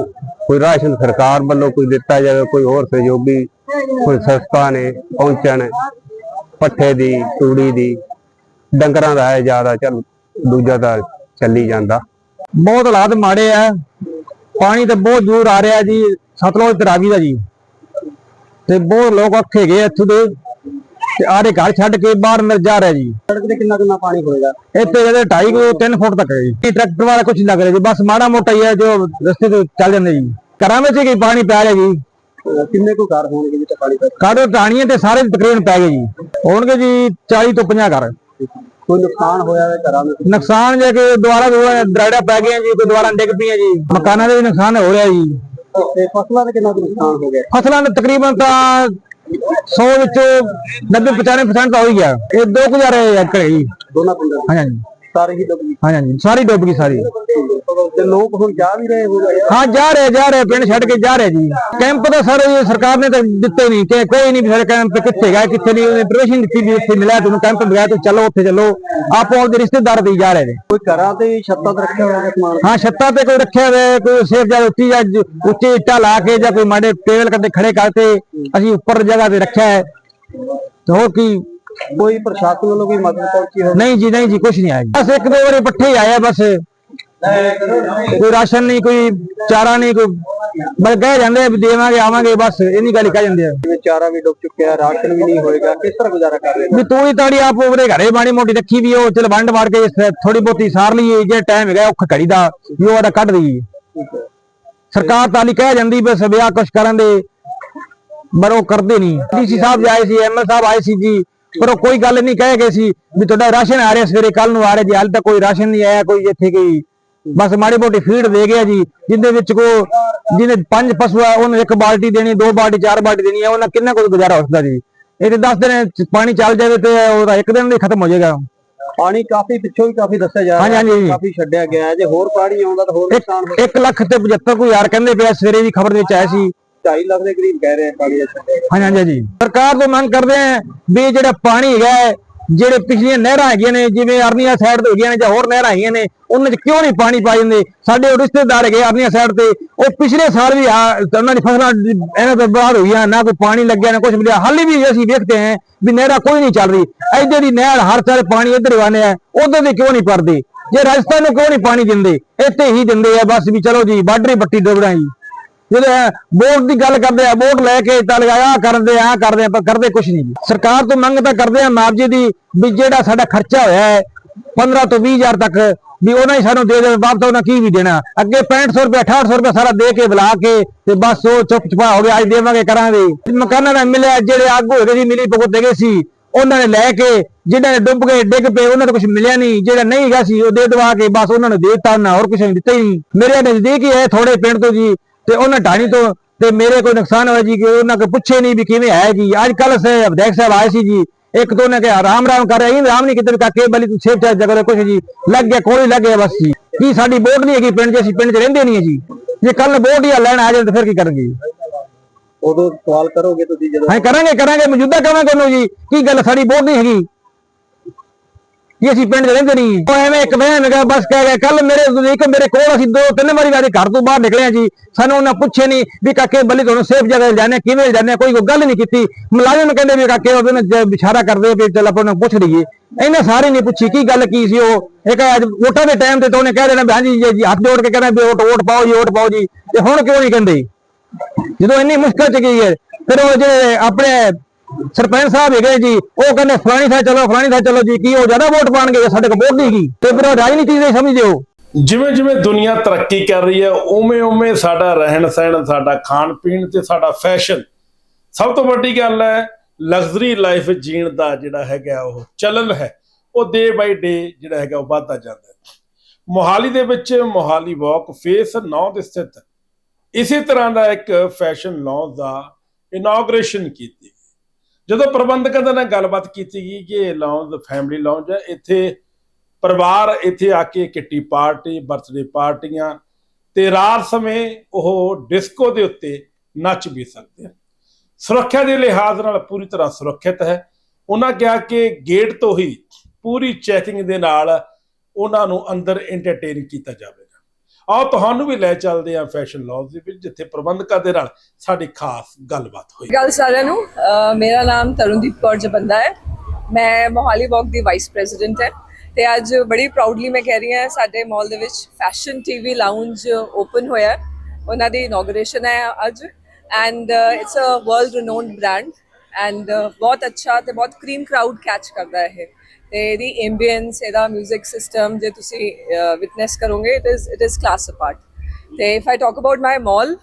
ਕੋਈ ਰਾਸ਼ਨ ਸਰਕਾਰ ਵੱਲੋਂ ਕੋਈ ਦਿੱਤਾ ਜਾਵੇ, ਕੋਈ ਹੋਰ ਸਹਿਯੋਗੀ, ਕੋਈ ਸਸਤਾ ਨੇ ਪਹੁੰਚਣ, ਪੱਠੇ ਦੀ, ਤੂੜੀ ਦੀ, ਡੰਗਰਾਂ ਦਾ ਹੈ ਜ਼ਿਆਦਾ ਚੱਲ, ਦੂਜਾ ਤਾਂ ਚੱਲੀ ਜਾਂਦਾ। ਬਹੁਤ ਹਾਲਾਤ ਮਾੜੇ ਆ। ਪਾਣੀ ਤੇ ਬਹੁਤ ਦੂਰ ਆ ਰਿਹਾ ਜੀ, ਸਤਲੁਜ ਤੇ ਦਾ ਜੀ। ਤੇ ਬਹੁਤ ਲੋਕ ਔਖੇ ਗਏ ਇੱਥੋਂ ਦੇ। ਤੇ ਆਰੇ ਘਰ ਛੱਡ ਕੇ ਬਾਹਰ ਮਿਲ ਜਾ ਰਿਹਾ ਜੀ। ਸੜਕ ਤੇ ਕਿੰਨਾ ਕਿੰਨਾ ਪਾਣੀ ਹੋਏਗਾ? ਇੱਥੇ ਜਿਹੜੇ 2.5 ਤੋਂ 3 ਫੁੱਟ ਤੱਕ ਹੈ ਜੀ। ਇਹ ਟਰੈਕਟਰ ਵਾਲਾ ਕੁਝ ਲੱਗ ਰਿਹਾ ਜੀ। ਬਸ ਮਾੜਾ ਮੋਟਾ ਹੀ ਹੈ ਜੋ ਰਸਤੇ ਤੇ ਚੱਲ ਜਾਂਦੇ ਜੀ। ਘਰਾਂ ਵਿੱਚ ਹੀ ਪਾਣੀ ਪੈ ਰਿਹਾ ਜੀ। ਕਿੰਨੇ ਕੁ ਘਰ ਹੋਣਗੇ ਜਿੱਥੇ ਪਾਣੀ ਪੈ ਕਾੜੋ ਟਾਣੀਆਂ ਤੇ ਸਾਰੇ ਤਕਰੀਬਨ ਪੈ ਗਏ ਜੀ। ਹੋਣਗੇ ਜੀ 40 ਤੋਂ 50 ਘਰ। ਕੋਈ ਨੁਕਸਾਨ ਹੋਇਆ ਹੈ ਘਰਾਂ ਵਿੱਚ? ਨੁਕਸਾਨ ਜੇ ਕਿ ਦੁਆਰਾ ਦੁਆਰਾ ਦਰਾੜਾ ਪੈ ਗਏ ਜੀ ਕੋਈ ਦੁਆਰਾ ਡਿੱਗ ਪਈਆਂ ਜੀ। ਮਕਾਨਾਂ ਦੇ ਵੀ ਨੁਕਸਾਨ ਹੋ ਰਿਹਾ ਜੀ। ਤੇ ਫਸਲਾਂ ਦਾ ਕਿੰਨਾ ਕੁ ਨੁਕਸਾਨ ਹੋ ਗਿਆ? ਫਸਲਾਂ ਦੇ ਤਕਰੀਬਨ ਤਾਂ 100 ਵਿੱਚੋਂ 90 95% ਤਾਂ ਹੋ ਹੀ ਗਿਆ। ਇਹ 2000 ਏਕੜ ਹੈ ਜੀ ਦੋਨਾਂ ਪਿੰਡਾਂ ਹਾਂਜੀ। ਸਾਰੇ ਹੀ ਡੁੱਬ ਗਏ ਹਾਂਜੀ ਹਾਂਜੀ ਸਾਰੀ ਡੁੱਬ ਗਈ ਸਾਰੀ। ਤੇ ਲੋਕ ਹੁਣ ਜਾ ਵੀ ਰਹੇ ਹੋ ਗਏ ਹਾਂ ਜਾ ਰਹੇ ਜਾ ਰਹੇ ਪਿੰਡ ਛੱਡ ਕੇ ਜਾ ਰਹੇ ਜੀ। ਕੈਂਪ ਤਾਂ ਸਰ ਸਰਕਾਰ ਨੇ ਤਾਂ ਦਿੱਤੇ ਨਹੀਂ ਕਿ ਕੋਈ ਨਹੀਂ ਸਾਡੇ ਕੈਂਪ ਕਿੱਥੇ ਗਿਆ ਕਿੱਥੇ ਨਹੀਂ ਉਹਨੇ ਪਰਮਿਸ਼ਨ ਦਿੱਤੀ ਵੀ ਇੱਥੇ ਮਿਲਿਆ ਤੁਹਾਨੂੰ ਕੈਂਪ ਮਿਲਿਆ ਤੂੰ ਚਲੋ ਉੱਥੇ ਚਲੋ। ਆਪੋ ਆਪਦੇ ਰਿਸ਼ਤੇਦਾਰ ਦੇ ਜਾ ਰਹੇ ਨੇ। ਕੋਈ ਘਰਾਂ ਤੇ ਛੱਤਾਂ ਤੇ ਰੱਖਿਆ ਹੋਇਆ ਹੈ ਸਮਾਨ? ਹਾਂ ਛੱਤਾਂ ਤੇ ਕੋਈ ਰੱਖਿਆ ਹੋਇਆ ਕੋਈ ਸੇਫ ਜਗ੍ਹਾ ਉੱਚੀ ਜਾਂ ਜ- ਉੱਚੀ ਇੱਟਾਂ ਲਾ ਕੇ ਜਾਂ ਕੋਈ ਮਾੜੇ ਟੇਬਲ ਕਰਦੇ ਖੜੇ ਕਰਤੇ ਅਸੀਂ ਉੱਪਰ ਜਗ੍ਹਾ ਤੇ ਰੱਖਿਆ ਹੈ। ਤੇ ਕੀ ਕੋਈ ਪ੍ਰਸ਼ਾਸਨ ਵੱਲੋਂ ਕੋਈ ਮਦਦ ਪਹੁੰਚੀ ਹੋਵੇ? ਨਹੀਂ ਜੀ ਨਹੀਂ ਜੀ ਕੁਝ ਨਹੀਂ ਆਇਆ ਜੀ। ਬਸ ਇੱਕ ਦੋ ਵਾਰੀ ਪੱਠੇ ਹੀ ਆਇਆ ਬਸ। ਕੋਈ ਰਾਸ਼ਨ ਨਹੀਂ ਕੋਈ ਚਾਰਾ ਨਹੀਂ ਕੋਈ ਬਸ ਕਹਿ ਜਾਂਦੇ ਆ ਵੀ ਦੇਵਾਂਗੇ ਆਵਾਂਗੇ ਬਸ ਇੰਨੀ ਗੱਲ ਕਹਿ ਜਾਂਦੇ ਆ। ਜਿਵੇਂ ਚਾਰਾ ਵੀ ਡੁੱਬ ਚੁੱਕਿਆ ਰਾਸ਼ਨ ਵੀ ਨਹੀਂ ਹੋਏਗਾ ਕਿਸ ਤਰ੍ਹਾਂ ਗੁਜ਼ਾਰਾ ਕਰ ਰਹੇ ਵੀ ਤੂੰ ਹੀ ਤਾੜੀ ਆਪ ਉਹਦੇ ਘਰੇ ਮਾੜੀ ਮੋਟੀ ਰੱਖੀ ਵੀ ਉਹ ਚਲ ਵੰਡ ਮਾਰ ਕੇ ਥੋੜੀ ਬਹੁਤੀ ਸਾਰ ਲਈਏ ਜੇ ਟਾਈਮ ਹੈਗਾ ਔਖ ਘੜੀ ਦਾ ਵੀ ਉਹ ਸਾਡਾ ਕੱਢ ਦਈਏ। ਸਰਕਾਰ ਤਾਂ ਨਹੀਂ ਕਹਿ ਜਾਂਦੀ ਬਸ ਵਿਆਹ ਕੁਛ ਕਰਨ ਦੇ ਪਰ ਉਹ ਕਰਦੇ ਨਹੀਂ ਡੀਸੀ ਸਾਹਿਬ ਆਏ ਸੀ ਐਮਐਲ ਸਾਹਿਬ ਆਏ ਸੀ ਜੀ ਪਰ ਉਹ ਕੋਈ ਗੱਲ ਨਹੀਂ ਕਹਿ ਗਏ ਸੀ ਵੀ ਤੁਹਾਡਾ ਰਾਸ਼ਨ ਆ ਰਿਹਾ ਸਵੇਰੇ ਕੱਲ ਨੂੰ ਆ ਰਿਹਾ ਜੀ ਹਾਲੇ ਤੱਕ ਕੋਈ ਰਾਸ਼ਨ ਨਹੀਂ ਆਇਆ ਕੋਈ ਇੱਥੇ ਕੋਈ ਬਸ ਮਾੜੀ ਮੋਟੀ ਫੀਡ ਦੇ ਗਿਆ ਜੀ ਜਿੰਦੇ ਵਿੱਚ ਕੋ ਜਿਹਨੇ ਪੰਜ ਪਸ਼ੂ ਆ ਉਹਨੂੰ ਇੱਕ ਬਾਲਟੀ ਦੇਣੀ ਦੋ ਬਾਲਟੀ ਚਾਰ ਬਾਲਟੀ ਦੇਣੀ ਹੈ ਉਹਨਾਂ ਕਿੰਨਾ ਕੁ ਗੁਜ਼ਾਰਾ ਹੋ ਸਕਦਾ ਜੀ? ਇਹ ਤੇ 10 ਦਿਨ ਪਾਣੀ ਚੱਲ ਜਾਵੇ ਤੇ ਉਹਦਾ ਇੱਕ ਦਿਨ ਦੇ ਖਤਮ ਹੋ ਜਾਏਗਾ। ਪਾਣੀ ਕਾਫੀ ਪਿੱਛੋਂ ਵੀ ਕਾਫੀ ਦੱਸਿਆ ਜਾ ਰਿਹਾ ਹਾਂਜੀ। ਕਾਫੀ ਛੱਡਿਆ ਗਿਆ ਹੈ ਜੇ ਹੋਰ ਪਾਣੀ ਆਉਂਦਾ ਤਾਂ ਹੋਰ ਨੁਕਸਾਨ ਹੋ 1 ਲੱਖ ਤੇ 75 ਕੋਈ ਯਾਰ ਕਹਿੰਦੇ ਪਿਆ ਸਵੇਰੇ ਦੀ ਖਬਰ ਵਿੱਚ ਆਇਆ ਸੀ। 2.5 ਲੱਖ ਦੇ ਕਰੀਬ ਕਹਿ ਰਹੇ ਆ ਪਾਣੀ ਦਾ ਹਾਂਜੀ ਹਾਂਜੀ ਹਾਂਜੀ। ਸਰਕਾਰ ਤੋਂ ਮੰਗ ਕਰਦੇ ਆ ਵੀ ਜਿਹੜਾ ਪਾਣੀ ਹੈਗਾ ਜਿਹੜੇ ਪਿਛਲੀਆਂ ਨਹਿਰਾਂ ਹੈਗੀਆਂ ਨੇ, ਜਿਵੇਂ ਅਰਨੀਆ ਸਾਈਡ ਤੇ ਹੈਗੀਆਂ ਨੇ ਜਾਂ ਹੋਰ ਨਹਿਰਾਂ ਹੈਗੀਆਂ ਨੇ, ਉਹਨਾਂ 'ਚ ਕਿਉਂ ਨਹੀਂ ਪਾਣੀ ਪਾ ਜਾਂਦੇ ਸਾਡੇ ਰਿਸ਼ਤੇਦਾਰ ਹੈਗੇ ਅਰਨੀਆ ਸਾਈਡ ਤੇ, ਉਹ ਪਿਛਲੇ ਸਾਲ ਵੀ ਆ- ਉਹਨਾਂ ਦੀ ਫਸਲਾਂ ਇਹਨਾਂ ਤੋਂ ਬਰਬਾਦ ਹੋਈਆਂ, ਨਾ ਕੋਈ ਪਾਣੀ ਲੱਗਿਆ, ਨਾ ਕੁਝ ਮਿਲਿਆ। ਹਾਲੇ ਵੀ ਅਸੀਂ ਵੇਖਦੇ ਹਾਂ ਵੀ ਨਹਿਰਾਂ ਕੋਈ ਨਹੀਂ ਚੱਲ ਰਹੀ। ਇੱਧਰ ਦੀ ਨਹਿਰ ਹਰ ਸਾਲ ਪਾਣੀ ਇੱਧਰ ਹੀ ਆਉਂਦੇ ਆ, ਉਧਰ ਦੇ ਕਿਉਂ ਨਹੀਂ ਪਰਦੇ ਜੇ ਰਾਜਸਥਾਨ ਨੂੰ ਕਿਉਂ ਨਹੀਂ ਪਾਣੀ ਦਿੰਦੇ? ਇੱਥੇ ਹੀ ਦਿੰਦੇ ਆ, ਬਸ ਵੀ ਚਲੋ ਜੀ, ਬਾਰਡਰ ਬੱਟੀ ਡੋਬਣਾ ਜੀ ਜਿਹੜੇ ਵੋਟ ਦੀ ਗੱਲ ਕਰਦੇ ਆ, ਵੋਟ ਲੈ ਕੇ ਚੱਲ ਗਿਆ ਕਰਦੇ ਆ ਕਰਦੇ ਆ, ਪਰ ਕਰਦੇ ਕੁਝ ਨਹੀਂ ਸਰਕਾਰ ਤੋਂ ਮੰਗ ਤਾਂ ਕਰਦੇ ਆ ਮੁਆਵਜ਼ੇ ਦੀ ਵੀ ਜਿਹੜਾ ਸਾਡਾ ਖਰਚਾ ਹੋਇਆ ਹੈ 15 ਤੋਂ 20 ਹਜ਼ਾਰ ਤੱਕ ਵੀ ਉਹਨਾਂ ਹੀ ਸਾਨੂੰ ਦੇ ਦੇ ਵਾਪਸ ਉਹਨਾਂ ਕੀ ਵੀ ਦੇਣਾ? ਅੱਗੇ 6500 ਰੁਪਏ 6800 ਰੁਪਏ ਸਾਰਾ ਦੇ ਕੇ ਬੁਲਾ ਕੇ ਤੇ ਬਸ ਉਹ ਚੁੱਪ ਚੁਪਾ ਹੋ ਗਿਆ, ਅੱਜ ਦੇਵਾਂਗੇ, ਕਰਾਂਗੇ। ਮਕਾਨਾਂ ਦਾ ਮਿਲਿਆ, ਜਿਹੜੇ ਆਗੂ ਹੋਏ ਸੀ, ਮਿਲੀ ਭੁਗਤ ਗਏ ਸੀ, ਉਹਨਾਂ ਨੇ ਲੈ ਕੇ ਜਿਹਨਾਂ ਨੇ ਡੁੱਬ ਗਏ ਡਿੱਗ ਪਏ, ਉਹਨਾਂ ਨੂੰ ਕੁਝ ਮਿਲਿਆ ਨਹੀਂ। ਜਿਹੜਾ ਨਹੀਂ ਹੈਗਾ ਸੀ, ਉਹ ਦੇ ਦਵਾ ਕੇ ਬਸ ਉਹਨਾਂ ਨੂੰ ਦੇ ਦਿੱਤਾ, ਉਹਨਾਂ ਹੋਰ ਕੁਝ ਨਹੀਂ ਦਿੱਤਾ ਹੀ ਨਹੀਂ। ਮੇਰੇ ਨਜ਼ਦੀਕ ਹੀ ਹੈ ਥੋੜੇ ਪਿੰਡ ਤੋਂ ਜੀ ਤੇ ਉਹਨਾਂ ਢਾਣੀ ਤੋਂ ਤੇ ਮੇਰੇ ਕੋਈ ਨੁਕਸਾਨ ਹੋਇਆ ਜੀ ਕਿ ਉਹਨਾਂ ਕੋ ਪੁੱਛੇ ਨਹੀਂ ਵੀ ਕਿਵੇਂ ਹੈ ਜੀ। ਅੱਜ ਕੱਲ ਸੇ ਵਿਧਾਇਕ ਸਾਹਿਬ ਆਏ ਸੀ ਜੀ। ਇੱਕ ਦੋ ਨੇ ਕਿਹਾ ਰਾਮ ਰਾਮ ਕਰ ਰਹੀ ਰਾਮ ਨਹੀਂ ਕਿਤੇ ਵੀ ਕਾਕੇ ਬਲੀ ਤੂੰ ਸੇਫ ਚਾਹ ਜਗ੍ਹਾ ਕੁਛ ਜੀ। ਲੱਗ ਗਿਆ ਕੋਈ ਲੱਗ ਗਿਆ ਬਸ ਜੀ। ਕੀ ਸਾਡੀ ਵੋਟ ਨਹੀਂ ਹੈਗੀ ਪਿੰਡ 'ਚ? ਅਸੀਂ ਪਿੰਡ 'ਚ ਰਹਿੰਦੇ ਨਹੀਂ ਜੀ। ਜੇ ਕੱਲ ਵੋਟ ਹੀ ਲੈਣ ਆ ਜਾਣ ਤਾਂ ਫਿਰ ਕੀ ਕਰਨਗੇ ਉਦੋਂ ਸਵਾਲ ਕਰੋਗੇ ਤੁਸੀਂ ਜਦੋਂ? ਹਾਂ ਕਰਾਂਗੇ ਕਰਾਂਗੇ ਮੌਜੂਦਾ ਕਰਾਂਗੇ ਉਹਨੂੰ ਜੀ। ਕੀ ਗੱਲ ਸਾਡੀ ਵੋਟ ਨਹੀਂ ਹੈਗੀ? ਜੀ ਅਸੀਂ ਪਿੰਡ 'ਚ ਰਹਿੰਦੇ ਨਹੀਂ ਉਹ ਐਵੇਂ ਇੱਕ ਵਹਿਮ ਹੈਗਾ ਬਸ ਕਹਿ ਗਿਆ ਕੱਲ ਮੇਰੇ ਇੱਕ ਮੇਰੇ ਕੋਲ ਅਸੀਂ ਦੋ, ਤਿੰਨ ਵਾਰੀ ਵਾਰੀ ਘਰ ਤੋਂ ਬਾਹਰ ਨਿਕਲੇ ਆ ਜੀ। ਸਾਨੂੰ ਉਹਨਾਂ ਪੁੱਛੇ ਨਹੀਂ ਵੀ ਕਾਕੇ ਬੱਲੀ ਤੁਹਾਨੂੰ ਸੇਫ ਜਗ੍ਹਾ ਜਾਣੇ ਕਿਵੇਂ ਜਾਣੇ ਕੋਈ ਕੋਈ ਗੱਲ ਨਹੀਂ ਕੀਤੀ। ਮੁਲਾਜ਼ਮ ਕਹਿੰਦੇ ਵੀ ਕਾਕੇ, ਉਹਦੇ ਨਾਲ ਇਸ਼ਾਰਾ ਕਰਦੇ ਵੀ ਚੱਲ ਆਪਾਂ ਉਹਨੂੰ ਪੁੱਛ ਲਈਏ। ਇਹਨੇ ਸਾਰੇ ਨਹੀਂ ਪੁੱਛੀ, ਕੀ ਗੱਲ, ਕੀ ਸੀ ਉਹ? ਇੱਕ ਅੱਜ ਵੋਟਾਂ ਦੇ ਟਾਈਮ ਤੇ ਤਾਂ ਉਹਨੇ ਕਹਿ ਦੇਣਾ ਵੀ ਹਾਂਜੀ ਜੀ ਜੀ, ਹੱਥ ਜੋੜ ਕੇ ਕਹਿੰਦਾ ਵੀ ਵੋਟ ਵੋਟ ਪਾਓ ਜੀ, ਵੋਟ ਪਾਓ ਜੀ। ਤੇ ਹੁਣ ਕਿਉਂ ਨਹੀਂ ਕਹਿੰਦੇ? ਜਦੋਂ ਇੰਨੀ ਮੁਸ਼ਕਲ ਚ ਗਈ ਹੈ, ਫਿਰ ਉਹ ਜਿਹੜੇ ਆਪਣੇ ਸਰਪੰਚ ਸਾਹਿਬ ਹੈਗੇ ਜੀ, ਉਹ ਕਹਿੰਦੇ ਫਲਾਣੀ ਥਾਂ ਚਲੋ, ਫਲਾਣੀ ਥਾਂ ਚਲੋ ਜੀ, ਕੀ ਉਹ ਜ਼ਿਆਦਾ ਵੋਟ ਪਾਣਗੇ ਸਾਡੇ ਕੋਲ ਵੋਟ ਨਹੀਂ ਗਈ ਤੇ ਫਿਰ ਉਹ ਰਾਜਨੀਤੀ ਨਹੀਂ ਸਮਝਦੇ ਹੋ? ਜਿਵੇਂ ਜਿਵੇਂ ਦੁਨੀਆ ਤਰੱਕੀ ਕਰ ਰਹੀ ਹੈ, ਉਵੇਂ ਉਵੇਂ ਸਾਡਾ ਰਹਿਣ ਸਹਿਣ, ਸਾਡਾ ਖਾਣ ਪੀਣ ਤੇ ਸਾਡਾ ਫੈਸ਼ਨ ਸਭ ਤੋਂ ਵੱਡੀ ਗੱਲ ਹੈ ਲਗਜ਼ਰੀ ਲਾਈਫ ਜੀਣ ਦਾ ਜਿਹੜਾ ਹੈਗਾ ਉਹ ਚਲਨ ਹੈ। ਉਹ ਡੇ ਬਾਈ ਡੇ ਜਿਹੜਾ ਹੈਗਾ ਉਹ ਵੱਧਦਾ ਜਾਂਦਾ ਹੈ। ਮੋਹਾਲੀ ਦੇ ਵਿੱਚ ਮੋਹਾਲੀ ਵਾਕ ਫੇਸ 9 ਦੇ ਸਥਿਤ। ਇਸੇ ਤਰ੍ਹਾਂ ਦਾ ਇੱਕ ਫੈਸ਼ਨ ਲਾਂਚ ਦਾ ਇਨੋਗ੍ਰੇਸ਼ਨ ਕੀਤੀ। ਜਦੋਂ ਪ੍ਰਬੰਧਕਾਂ ਦੇ ਨਾਲ ਗੱਲਬਾਤ ਕੀਤੀ ਗਈ ਕਿ ਇਹ ਲਾਂਚ ਫੈਮਿਲੀ ਲੌਂਜ ਹੈ, ਇੱਥੇ ਪਰਿਵਾਰ ਇੱਥੇ ਆ ਕੇ ਕਿੱਟੀ ਪਾਰਟੀ ਬਰਥਡੇ ਪਾਰਟੀਆਂ ਤੇ ਰਾਤ ਸਮੇਂ ਉਹ ਡਿਸਕੋ ਦੇ ਉੱਤੇ ਨੱਚ ਵੀ ਸਕਦੇ ਹਨ। ਸੁਰੱਖਿਆ ਦੇ ਲਿਹਾਜ਼ ਨਾਲ ਪੂਰੀ ਤਰ੍ਹਾਂ ਸੁਰੱਖਿਅਤ ਹੈ। ਉਹਨਾਂ ਕਿਹਾ ਕਿ ਗੇਟ ਤੋਂ ਹੀ ਪੂਰੀ ਚੈਕਿੰਗ ਦੇ ਨਾਲ ਉਹਨਾਂ ਨੂੰ ਅੰਦਰ ਐਂਟਰਟੇਨ ਕੀਤਾ ਜਾਵੇ। ਆਓ ਤੁਹਾਨੂੰ ਵੀ ਲੈ ਚੱਲਦੇ ਹਾਂ ਫੈਸ਼ਨ ਲਾਜ਼ ਦੇ ਵਿੱਚ, ਜਿੱਥੇ ਪ੍ਰਬੰਧਕਾਂ ਦੇ ਨਾਲ ਸਾਡੀ ਖਾਸ ਗੱਲਬਾਤ ਹੋਈ। ਗੱਲ ਸਾਰਿਆਂ ਨੂੰ ਮੇਰਾ ਨਾਮ ਤਰੁਣਦੀਪ ਕੌਰ ਜਬੰਦਾ ਹੈ। ਮੈਂ ਮੋਹਾਲੀ ਵਾਕ ਦੀ ਵਾਈਸ ਪ੍ਰੈਜ਼ੀਡੈਂਟ ਹੈ ਤੇ ਅੱਜ ਬੜੀ ਪ੍ਰਾਊਡਲੀ ਮੈਂ ਕਹਿ ਰਹੀ ਹਾਂ, ਸਾਡੇ ਮਾਲ ਦੇ ਵਿੱਚ ਫੈਸ਼ਨ ਟੀਵੀ ਲਾਉਂਜ ਓਪਨ ਹੋਇਆ ਉਹਨਾਂ ਦੀ ਇਨੋਗ੍ਰੇਸ਼ਨ ਹੈ ਅੱਜ। And it's a world renowned brand and ਬਹੁਤ ਅੱਛਾ ਤੇ ਬਹੁਤ ਕ੍ਰੀਮ ਕਰਾਊਡ ਕੈਚ ਕਰਦਾ ਹੈ ਇਹ। ਤੇ ਇਹਦੀ ਐਂਬੀਐਂਸ ਇਹਦਾ 뮤직 ਸਿਸਟਮ ਜੇ ਤੁਸੀਂ ਵਿਟਨੈਸ ਕਰੋਗੇ it is it is class apart ਤੇ if I talk about my mall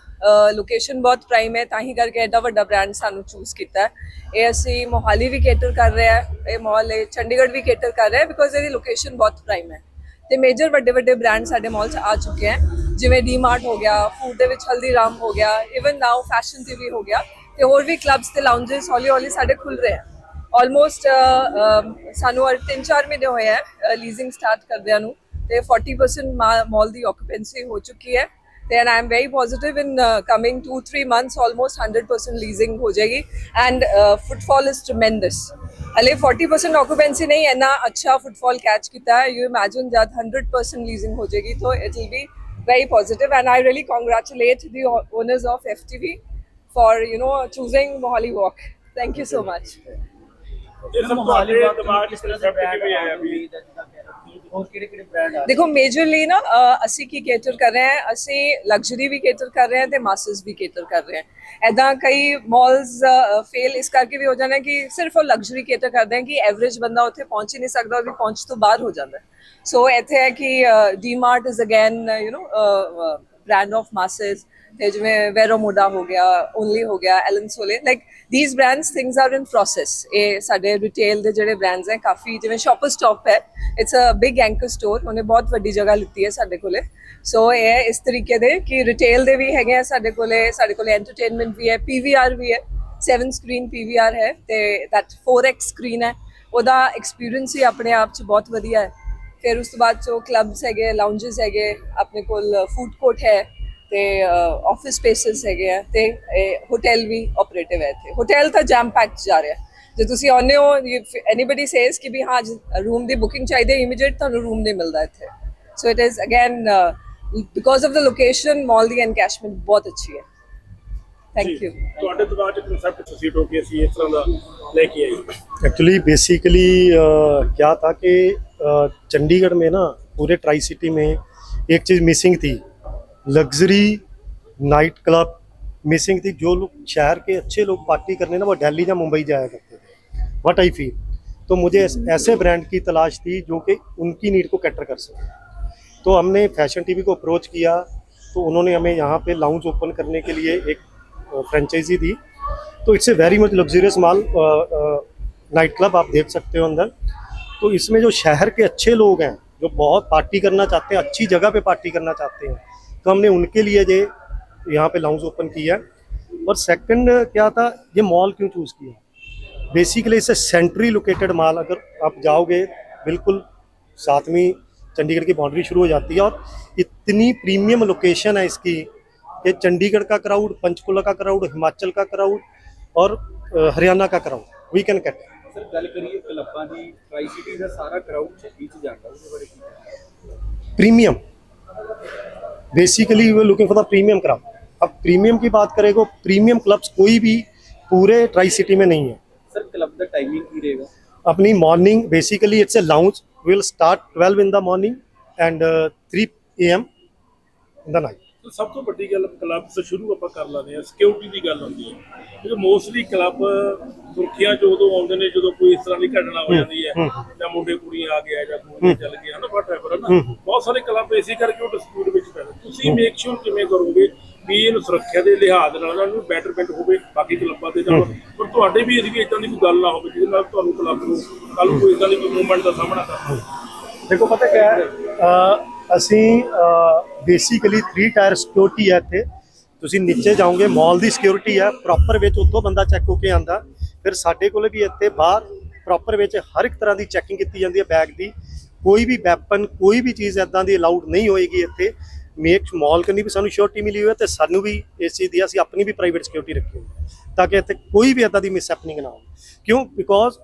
location ਬਹੁਤ ਪ੍ਰਾਈਮ ਹੈ, ਤਾਂ ਹੀ ਕਰਕੇ ਐਡਾ ਵੱਡਾ ਬ੍ਰਾਂਡ ਸਾਨੂੰ ਚੂਜ਼ ਕੀਤਾ ਇਹ ਅਸੀਂ ਮੋਹਾਲੀ ਵੀ ਕੇਟਰ ਕਰ ਰਿਹਾ ਹੈ, ਇਹ ਮਾਲ ਇਹ ਚੰਡੀਗੜ੍ਹ ਵੀ ਕੇਟਰ ਕਰ ਰਿਹਾ ਹੈ ਬਿਕੋਜ਼ ਇਹਦੀ ਲੋਕੇਸ਼ਨ ਬਹੁਤ ਪ੍ਰਾਈਮ ਹੈ। ਤੇ ਮੇਜਰ ਵੱਡੇ ਵੱਡੇ ਬ੍ਰਾਂਡ ਸਾਡੇ ਮਾਲ 'ਚ ਆ ਚੁੱਕੇ ਹੈ, ਜਿਵੇਂ ਡੀਮਾਰਟ ਹੋ ਗਿਆ ਫੂਡ ਦੇ ਵਿੱਚ ਹਲਦੀਰਾਮ ਹੋ ਗਿਆ ਇਵਨ ਨਾਓ ਫੈਸ਼ਨ 'ਤੇ ਵੀ ਹੋ ਗਿਆ, ਤੇ ਹੋਰ ਵੀ ਕਲੱਬਸ ਤੇ ਲਾਉਂਜਸ ਹੌਲੀ ਹੌਲੀ ਸਾਡੇ ਖੁੱਲ ਰਹੇ ਆ ਆਲਮੋਸਟ uh, um, ਸਾਨੂੰ 3-4 ਮਹੀਨੇ ਹੋਏ ਹੈ ਲੀਜ਼ਿੰਗ ਸਟਾਰਟ ਕਰਦਿਆਂ ਨੂੰ, ਤੇ 40% ਮਾਲ ਦੀ ਆਕੂਪੈਂਸੀ ਹੋ ਚੁੱਕੀ ਹੈ, ਤੇ and I am very positive in coming 2-3 months almost 100% leasing ਹੋ ਜਾਏਗੀ ਐਂਡ ਫੁੱਟਫਾਲ ਇਜ਼ ਟ੍ਰਮੈਂਡਸ ਹਲੇ 40% ਆਕੂਪੈਂਸੀ ਨਹੀਂ, ਇੰਨਾ ਅੱਛਾ ਫੁੱਟਫਾਲ ਕੈਚ ਕੀਤਾ ਹੈ ਯੂ ਇਮੇਜਿਨ ਜਦ 100% ਲੀਜ਼ਿੰਗ ਹੋ ਜਾਏਗੀ, ਤਾਂ it will be very positive, and I really congratulate the o- owners of FTV for, you know, choosing Mohali Walk. Thank you so much. ਇਹ ਸਭ ਤੁਹਾਡੇ ਦਿਮਾਗ 'ਚ concept ਕਿਵੇਂ ਆਇਆ ਵੀ? ਹੋਰ ਕਿਹੜੇ ਕਿਹੜੇ ਬ੍ਰਾਂਡ ਆ? ਦੇਖੋ ਮੇਜਰਲੀ ਨਾ ਅਸੀਂ ਕੀ ਕੇਟਰ ਕਰ ਰਹੇ ਹਾਂ? ਅਸੀਂ ਲਗਜ਼ਰੀ ਵੀ ਕੇਟਰ ਕਰ ਰਹੇ ਹਾਂ ਤੇ ਮਾਸਸ ਵੀ ਕੇਟਰ ਕਰ ਰਹੇ ਹਾਂ। ਐਦਾਂ ਕਈ ਮਾਲਸ ਫੇਲ ਇਸ ਕਰਕੇ ਵੀ ਹੋ ਜਾਂਦਾ ਹੈ ਕਿ ਸਿਰਫ ਉਹ ਲਗਜ਼ਰੀ ਕੇਟਰ ਕਰਦੇ ਹਨ ਕਿ ਐਵਰੇਜ ਬੰਦਾ ਉੱਥੇ ਪਹੁੰਚ ਹੀ ਨਹੀਂ ਸਕਦਾ ਉਹਦੀ ਪਹੁੰਚ ਤੋਂ ਬਾਹਰ ਹੋ ਜਾਂਦਾ। ਸੋ ਇੱਥੇ ਹੈ ਕਿ DMart is again you know brand of masses ਤੇ ਜਿਵੇਂ ਵੈਰੋਮੋਡਾ ਹੋ ਗਿਆ ਓਨਲੀ ਹੋ ਗਿਆ Allen Solly like these brands things are in process ਇਹ ਸਾਡੇ ਰਿਟੇਲ ਦੇ ਜਿਹੜੇ ਬ੍ਰਾਂਡਸ ਹੈ, ਕਾਫੀ ਜਿਵੇਂ ਸ਼ਾਪਰ ਸਟਾਪ ਹੈ it's a big anchor store ਉਹਨੇ ਬਹੁਤ ਵੱਡੀ ਜਗ੍ਹਾ ਲਿੱਤੀ ਹੈ ਸਾਡੇ ਕੋਲੇ। ਸੋ ਇਹ ਹੈ ਇਸ ਤਰੀਕੇ ਦੇ ਕਿ ਰਿਟੇਲ ਦੇ ਵੀ ਹੈਗੇ ਆ ਸਾਡੇ ਕੋਲੇ ਸਾਡੇ ਕੋਲੇ ਐਂਟਰਟੇਨਮੈਂਟ ਵੀ ਹੈ ਪੀਵੀਆਰ ਵੀ ਹੈ 7 ਸਕਰੀਨ ਪੀਵੀਆਰ ਹੈ ਤੇ ਦੈਟ 4x ਸਕਰੀਨ ਹੈ। ਉਹਦਾ ਐਕਸਪੀਰੀਅੰਸ ਹੀ ਆਪਣੇ ਆਪ ਚ ਬਹੁਤ ਵਧੀਆ ਹੈ। ਫਿਰ ਉਸ ਤੋਂ ਬਾਅਦ ਜੋ ਕਲੱਬਸ ਹੈਗੇ ਲਾਉਂਜਸ ਹੈਗੇ, ਆਪਣੇ ਕੋਲ ਫੂਡ ਕੋਰਟ ਹੈ। ਤੇ ਆਫਿਸ ਸਪੇਸਿਸ ਹੈਗੇ ਆ ਤੇ ਹੋਟਲ ਵੀ ਆਪਰੇਟਿਵ ਹੈ ਇੱਥੇ ਹੋਟਲ ਤਾਂ ਜੈਮ ਪੈਕ ਜਾ ਰਿਹਾ ਜੇ ਤੁਸੀਂ ਆਉਂਦੇ ਹੋ ਐਨੀਬਾਡੀ ਸੇਜ਼ ਕਿ ਵੀ ਹਾਂ ਰੂਮ ਦੀ ਬੁਕਿੰਗ ਚਾਹੀਦੀ ਹੈ ਇਮੀਡੀਏਟ ਤੁਹਾਨੂੰ ਰੂਮ ਨਹੀਂ ਮਿਲਦਾ ਇੱਥੇ so it is again because of the location mall the encashment ਬਹੁਤ ਅੱਛੀ ਹੈ ਥੈਂਕ ਯੂ ਤੁਹਾਡੇ ਦਿਮਾਗ 'ਚ ਕਨਸੈਪਟ ਤੁਸੀਂ ਹੋ ਕੇ ਅਸੀਂ ਇਸ ਤਰ੍ਹਾਂ ਦਾ ਲੈ ਕੇ ਆਏ एक्चुअली बेसिकली क्या था कि अ, चंडीगढ़ में ना पूरे ट्राई सिटी में एक चीज़ मिसिंग थी लग्जरी नाइट क्लब मिसिंग थी। जो लोग शहर के अच्छे लोग पार्टी करने ना, वो दिल्ली या मुंबई जाया करते थे। वट आई फील तो मुझे ऐसे ब्रांड की तलाश थी जो कि उनकी नीड को कैटर कर सके। तो हमने फ़ैशन टीवी को अप्रोच किया। तो उन्होंने हमें यहाँ पे लाउंज ओपन करने के लिए एक फ्रेंचाइजी दी। तो it's a very much luxurious mall night club आप देख सकते हो अंदर। तो इसमें जो शहर के अच्छे लोग हैं, जो बहुत पार्टी करना चाहते हैं, अच्छी जगह पे पार्टी करना चाहते हैं तो हमने उनके लिए ये यहाँ पे लाउंज ओपन किया और सेकंड क्या था ये मॉल क्यों चूज़ किया बेसिकली इसे सेंट्री लोकेटेड माल अगर आप जाओगे बिल्कुल सातवीं चंडीगढ़ की बाउंड्री शुरू हो जाती है और इतनी प्रीमियम लोकेशन है इसकी कि चंडीगढ़ का क्राउड पंचकुला का क्राउड हिमाचल का क्राउड और अ, हरियाणा का crowd we can cat sir ਗੱਲ ਕਰੀਏ ਕਲੱਬਾਂ ਦੀ ਟਰਾਈ ਸਿਟੀ ਦਾ ਸਾਰਾ ਕਰਾਊਡ ਛੱਤੀ ਚ ਜਾਂਦਾ ਉਹਦੇ ਬਾਰੇ ਕੀ ਕਹਿਣਾ? basically we looking for the premium club अब प्रीमियम की बात करें तो प्रीमियम क्लब्स कोई भी पूरे ट्राई सिटी में नहीं है। सर क्लब का टाइमिंग की रहेगा? अपनी morning basically it's a lounge will start 12 in the morning and 3 AM in the night ਸਭ ਤੋਂ ਵੱਡੀ ਗੱਲ ਕਲੱਬ ਤੋਂ ਸ਼ੁਰੂ ਆਪਾਂ ਕਰ ਲੈਂਦੇ ਆ ਸਿਕਿਉਰਿਟੀ ਦੀ ਗੱਲ ਹੁੰਦੀ ਹੈ। ਕਿਉਂਕਿ ਮੋਸਟਲੀ ਕਲੱਬ ਸੁਰੱਖਿਆ ਚ ਉਦੋਂ ਆਉਂਦੇ ਨੇ ਜਦੋਂ ਕੋਈ ਇਸ ਤਰ੍ਹਾਂ ਦੀ ਘਟਨਾ ਹੋ ਜਾਂਦੀ ਹੈ ਜਾਂ ਮੁੰਡੇ ਕੁੜੀ ਆ ਗਿਆ ਜਾਂ ਕੋਈ ਚੱਲ ਗਿਆ ਨਾ ਵਟਐਵਰ ਨਾ ਬਹੁਤ ਸਾਰੇ ਕਲੱਬ ਇਸੇ ਕਰਕੇ ਉਹ ਡਿਸਪਿਊਟ ਵਿੱਚ ਪੈ ਤੁਸੀਂ ਮੇਕ ਸ਼ੋਰ ਕਿਵੇਂ ਕਰੋਗੇ ਵੀ ਇਹਨੂੰ ਸੁਰੱਖਿਆ ਦੇ ਲਿਹਾਜ਼ ਨਾਲ ਉਹਨਾਂ ਨੂੰ ਬੈਟਰਮੈਂਟ ਹੋਵੇ ਬਾਕੀ ਕਲੱਬਾਂ ਦੇ ਨਾਲ। ਪਰ ਤੁਹਾਡੇ ਵੀ ਇਹਦੀ ਇਦਾਂ ਦੀ ਕੋਈ ਗੱਲ ਨਾ ਹੋਵੇ ਜਿਹਦੇ ਨਾਲ ਤੁਹਾਨੂੰ ਕਲੱਬ ਨੂੰ ਕੱਲ ਕੋਈ ਇਦਾਂ ਦੀ ਕੋਈ ਮੂਵਮੈਂਟ ਦਾ ਸਾਹਮਣਾ ਕਰਨਾ ਪਵੇ ਦੇਖੋ ਪਤਾ ਕਿਆ ਹੈ? ਅ, ਅਸੀਂ ਬੇਸਿਕਲੀ 3 ਟਾਇਰ ਸਿਕਿਉਰਿਟੀ ਹੈ ਇੱਥੇ। ਤੁਸੀਂ ਨੀਚੇ ਜਾਓਗੇ ਮਾਲ ਦੀ ਸਿਕਿਉਰਿਟੀ ਹੈ ਪ੍ਰੋਪਰ ਵਿੱਚ ਉੱਥੋਂ ਬੰਦਾ ਚੈੱਕ ਹੋ ਕੇ ਆਂਦਾ ਫਿਰ ਸਾਡੇ ਕੋਲ ਵੀ ਇੱਥੇ ਬਾਹਰ ਪ੍ਰੋਪਰ ਵਿੱਚ ਹਰ ਇੱਕ ਤਰ੍ਹਾਂ ਦੀ ਚੈਕਿੰਗ ਕੀਤੀ ਜਾਂਦੀ ਹੈ ਬੈਗ ਦੀ। ਕੋਈ ਵੀ ਵੈਪਨ ਕੋਈ ਵੀ ਚੀਜ਼ ਐਦਾਂ ਦੀ ਅਲਾਉਡ ਨਹੀਂ ਹੋਏਗੀ ਇੱਥੇ। ਮੇਕ ਮਾਲ ਕਰਨੀ ਵੀ ਸਾਨੂੰ ਸ਼ੋਰਟੀ ਮਿਲੀ ਹੋਈ ਹੈ ਤੇ ਸਾਨੂੰ ਵੀ ਇਸ ਚੀਜ਼ ਦੀ, ਅਸੀਂ ਆਪਣੀ ਵੀ ਪ੍ਰਾਈਵੇਟ ਸਿਕਿਉਰਿਟੀ ਰੱਖੀ ਹੋਈ ਹੈ। ਤਾਂ ਕਿ ਇੱਥੇ ਕੋਈ ਵੀ ਐਦਾਂ ਦੀ ਮਿਸ ਹੈਪਨਿੰਗ ਨਾ ਹੋਵੇ ਕਿਉਂ? ਬਿਕੋਜ਼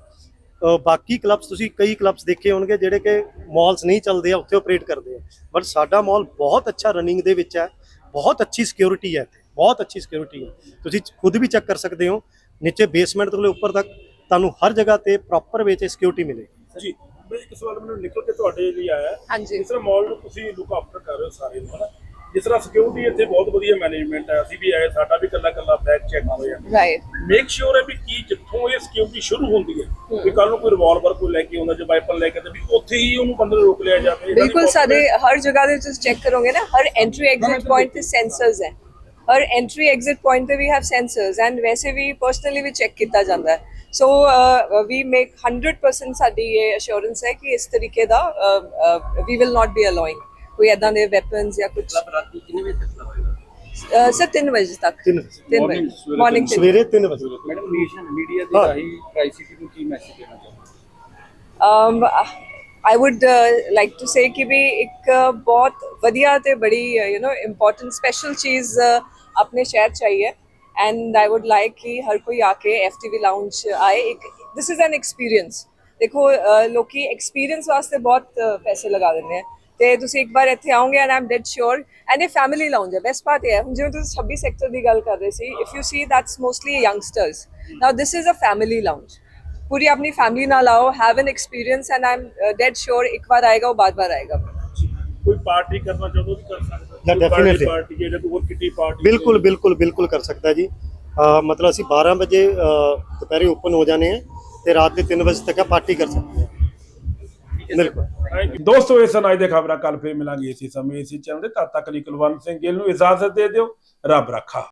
ਬਾਕੀ ਕਲੱਬਸ ਤੁਸੀਂ ਕਈ ਕਲੱਬਸ ਦੇਖੇ ਹੋਣਗੇ ਜਿਹੜੇ ਕਿ ਮਾਲਸ ਨਹੀਂ ਚੱਲਦੇ ਆ ਉੱਥੇ ਆਪਰੇਟ ਕਰਦੇ ਆ। ਬਟ ਸਾਡਾ ਮਾਲ ਬਹੁਤ ਅੱਛਾ ਰਨਿੰਗ ਦੇ ਵਿੱਚ ਹੈ ਬਹੁਤ ਅੱਛੀ ਸਿਕਿਉਰਿਟੀ ਹੈ ਇੱਥੇ ਬਹੁਤ ਅੱਛੀ ਸਿਕਿਉਰਿਟੀ ਹੈ। ਤੁਸੀਂ ਖੁਦ ਵੀ ਚੈੱਕ ਕਰ ਸਕਦੇ ਹੋ ਨੀਚੇ ਬੇਸਮੈਂਟ ਤੋਂ ਲੈ ਉੱਪਰ ਤੱਕ ਤੁਹਾਨੂੰ ਹਰ ਜਗ੍ਹਾ ਤੇ ਪ੍ਰੋਪਰ ਵਿੱਚ ਸਿਕਿਉਰਿਟੀ ਮਿਲੇਗੀ ਜੀ ਇੱਕ ਸਵਾਲ ਮੈਨੂੰ ਨਿਕਲ ਕੇ ਤੁਹਾਡੇ ਲਈ ਆਇਆ ਹਾਂਜੀ। ਜਿਸ ਤਰ੍ਹਾਂ ਮਾਲ ਨੂੰ ਤੁਸੀਂ ਲੁੱਕ ਆਫਟਰ ਕਰ ਰਹੇ ਹੋ ਸਾਰੇ ਨੂੰ ਹਨਾ? ਜਿਸ ਤਰ੍ਹਾਂ ਸਿਕਿਉਰਿਟੀ ਇੱਥੇ ਬਹੁਤ ਵਧੀਆ ਮੈਨੇਜਮੈਂਟ ਹੈ ਅਸੀਂ ਵੀ ਆਏ ਸਾਡਾ ਵੀ ਕੱਲਾ ਕੱਲਾ ਬੈਗ ਚੈੱਕ ਹੋਇਆ। ਰਾਈਟ ਮੇਕ ਸ਼ੋਰ ਹੈ ਵੀ ਕੀ ਜਿੱਥੋਂ ਇਹ ਸਿਕਿਉਰਿਟੀ ਸ਼ੁਰੂ ਹੁੰਦੀ ਹੈ ਵੀ ਕੱਲ ਨੂੰ ਕੋਈ ਰਿਵਾਲਵਰ ਕੋਈ ਲੈ ਕੇ ਆਉਂਦਾ ਜਾਂ ਵਾਈਪਰ ਲੈ ਕੇ ਤੇ ਵੀ ਉੱਥੇ ਹੀ ਉਹਨੂੰ ਬੰਦੇ ਨੂੰ ਰੋਕ ਲਿਆ ਜਾਵੇ ਬਿਲਕੁਲ ਸਾਡੇ ਹਰ ਜਗ੍ਹਾ ਦੇ ਤੁਸੀਂ ਚੈੱਕ ਕਰੋਗੇ ਨਾ ਹਰ ਐਂਟਰੀ ਐਗਜ਼ਿਟ ਪੁਆਇੰਟ ਤੇ ਸੈਂਸਰਸ ਹੈ। ਹਰ ਐਂਟਰੀ ਐਗਜ਼ਿਟ ਪੁਆਇੰਟ ਤੇ ਵੀ ਹੈਵ ਸੈਂਸਰਸ ਐਂਡ ਵੈਸੇ ਵੀ ਪਰਸਨਲੀ ਵੀ ਚੈੱਕ ਕੀਤਾ ਜਾਂਦਾ ਹੈ। ਸੋ ਵੀ ਮੇਕ 100% ਸਾਡੀ ਇਹ ਅਸ਼ੋਰੈਂਸ ਹੈ ਕਿ ਇਸ ਤਰੀਕੇ ਦਾ ਵੀ ਵਿਲ ਨਾਟ ਬੀ ਅਲੋਇੰਗ ਕੋਈ ਐਦਾਂ ਦੇ ਵੈਪਨਸ ਜਾਂ ਕੁਝ ਰਾਤੀ ਕਿੰਨੇ ਵਜੇ ਤੱਕ ਹੋਏਗਾ? ਸਰ 3 ਵਜੇ ਤੱਕ। ਤਿੰਨ 3 ਵਜੇ। ਮਾਰਨਿੰਗ ਸਵੇਰੇ 3 ਵਜੇ। ਮੈਡਮ ਨੇਸ਼ਨ ਮੀਡੀਆ ਹਾਂ। ਰਾਹੀਂ ਟ੍ਰਾਈ ਸਿਟੀ ਨੂੰ ਕੀ ਮੈਸੇਜ ਦੇਣਾ ਚਾਹੁੰਦੇ? I would uh, like to say ਕਿ ਵੀ ਇੱਕ ਬਹੁਤ ਵਧੀਆ ਤੇ ਬੜੀ ਯੂ نو ਇੰਪੋਰਟੈਂਟ ਸਪੈਸ਼ਲ ਚੀਜ਼ ਆਪਣੇ ਸ਼ਹਿਰ ਚ ਆਈ ਹੈ ਐਂਡ ਆਈ ਊਡ ਲਾਈਕ ਕਿ ਹਰ ਕੋਈ ਆ ਕੇ ਐਫਟੀਵੀ ਲਾਉਂਜ ਆਏ ਇੱਕ ਦਿਸ ਇਜ਼ ਐਨ ਐਕਸਪੀਰੀਅੰਸ ਦੇਖੋ ਲੋਕੀ ਐਕਸਪੀਰੀਅੰਸ ਵਾਸਤੇ ਬਹੁਤ ਪੈਸੇ ਲਗਾ ਦਿੰਦੇ ਆ ਤੇ ਤੁਸੀਂ ਇੱਕ ਵਾਰ ਇੱਥੇ ਆਓਗੇ and Aam dad sure and ਇਹ ਫੈਮਿਲੀ ਲਾਉਂਜ ਹੈ। ਬੈਸਟ ਪਾਰਟ ਇਹ ਹੈ। ਹੁਣ ਜਿਵੇਂ ਤੁਸੀਂ 26 ਸੈਕਟਰ ਦੀ ਗੱਲ ਕਰ ਰਹੇ ਸੀ if you see that's mostly youngsters now this is a family lounge ਪੂਰੀ ਆਪਣੀ ਫੈਮਿਲੀ ਨਾਲ ਆਓ have an experience and mom dad sure ਇੱਕ ਵਾਰ ਆਏਗਾ ਉਹ ਬਾਰ ਬਾਰ ਆਏਗਾ। ਕੋਈ ਪਾਰਟੀ ਕਰਨਾ ਚਾਹੁੰਦਾ ਉਹ ਵੀ ਕਰ ਸਕਦਾ. ਪਾਰਟੀ ਹੈ ਜਾਂ ਕੋਈ ਕਿੱਟੀ ਪਾਰਟੀ ਬਿਲਕੁਲ ਬਿਲਕੁਲ ਬਿਲਕੁਲ ਕਰ ਸਕਦਾ ਜੀ। ਮਤਲਬ ਅਸੀਂ 12 ਵਜੇ ਦੁਪਹਿਰੇ ਓਪਨ ਹੋ ਜਾਣੇ ਆ ਤੇ ਰਾਤ ਦੇ 3 ਵਜੇ ਤੱਕ ਪਾਰਟੀ ਕਰ ਸਕਦੇ ਹਾਂ। ਬਿਲਕੁਲ। ਦੋਸਤੋ ਇਹ ਸਨ ਅੱਜ ਦੇ ਖਬਰਾਂ ਕੱਲ ਫੇਰ ਮਿਲਾਂਗੇ। ਇਸੇ ਸਮੇਂ ਇਸੇ ਚੈਨਲ ਦੇ ਤਦ ਤੱਕ ਲਈ ਕੁਲਵੰਤ ਸਿੰਘ ਗਿੱਲ ਨੂੰ ਇਜਾਜ਼ਤ ਦੇ ਦਿਓ। ਰੱਬ ਰੱਖਾ।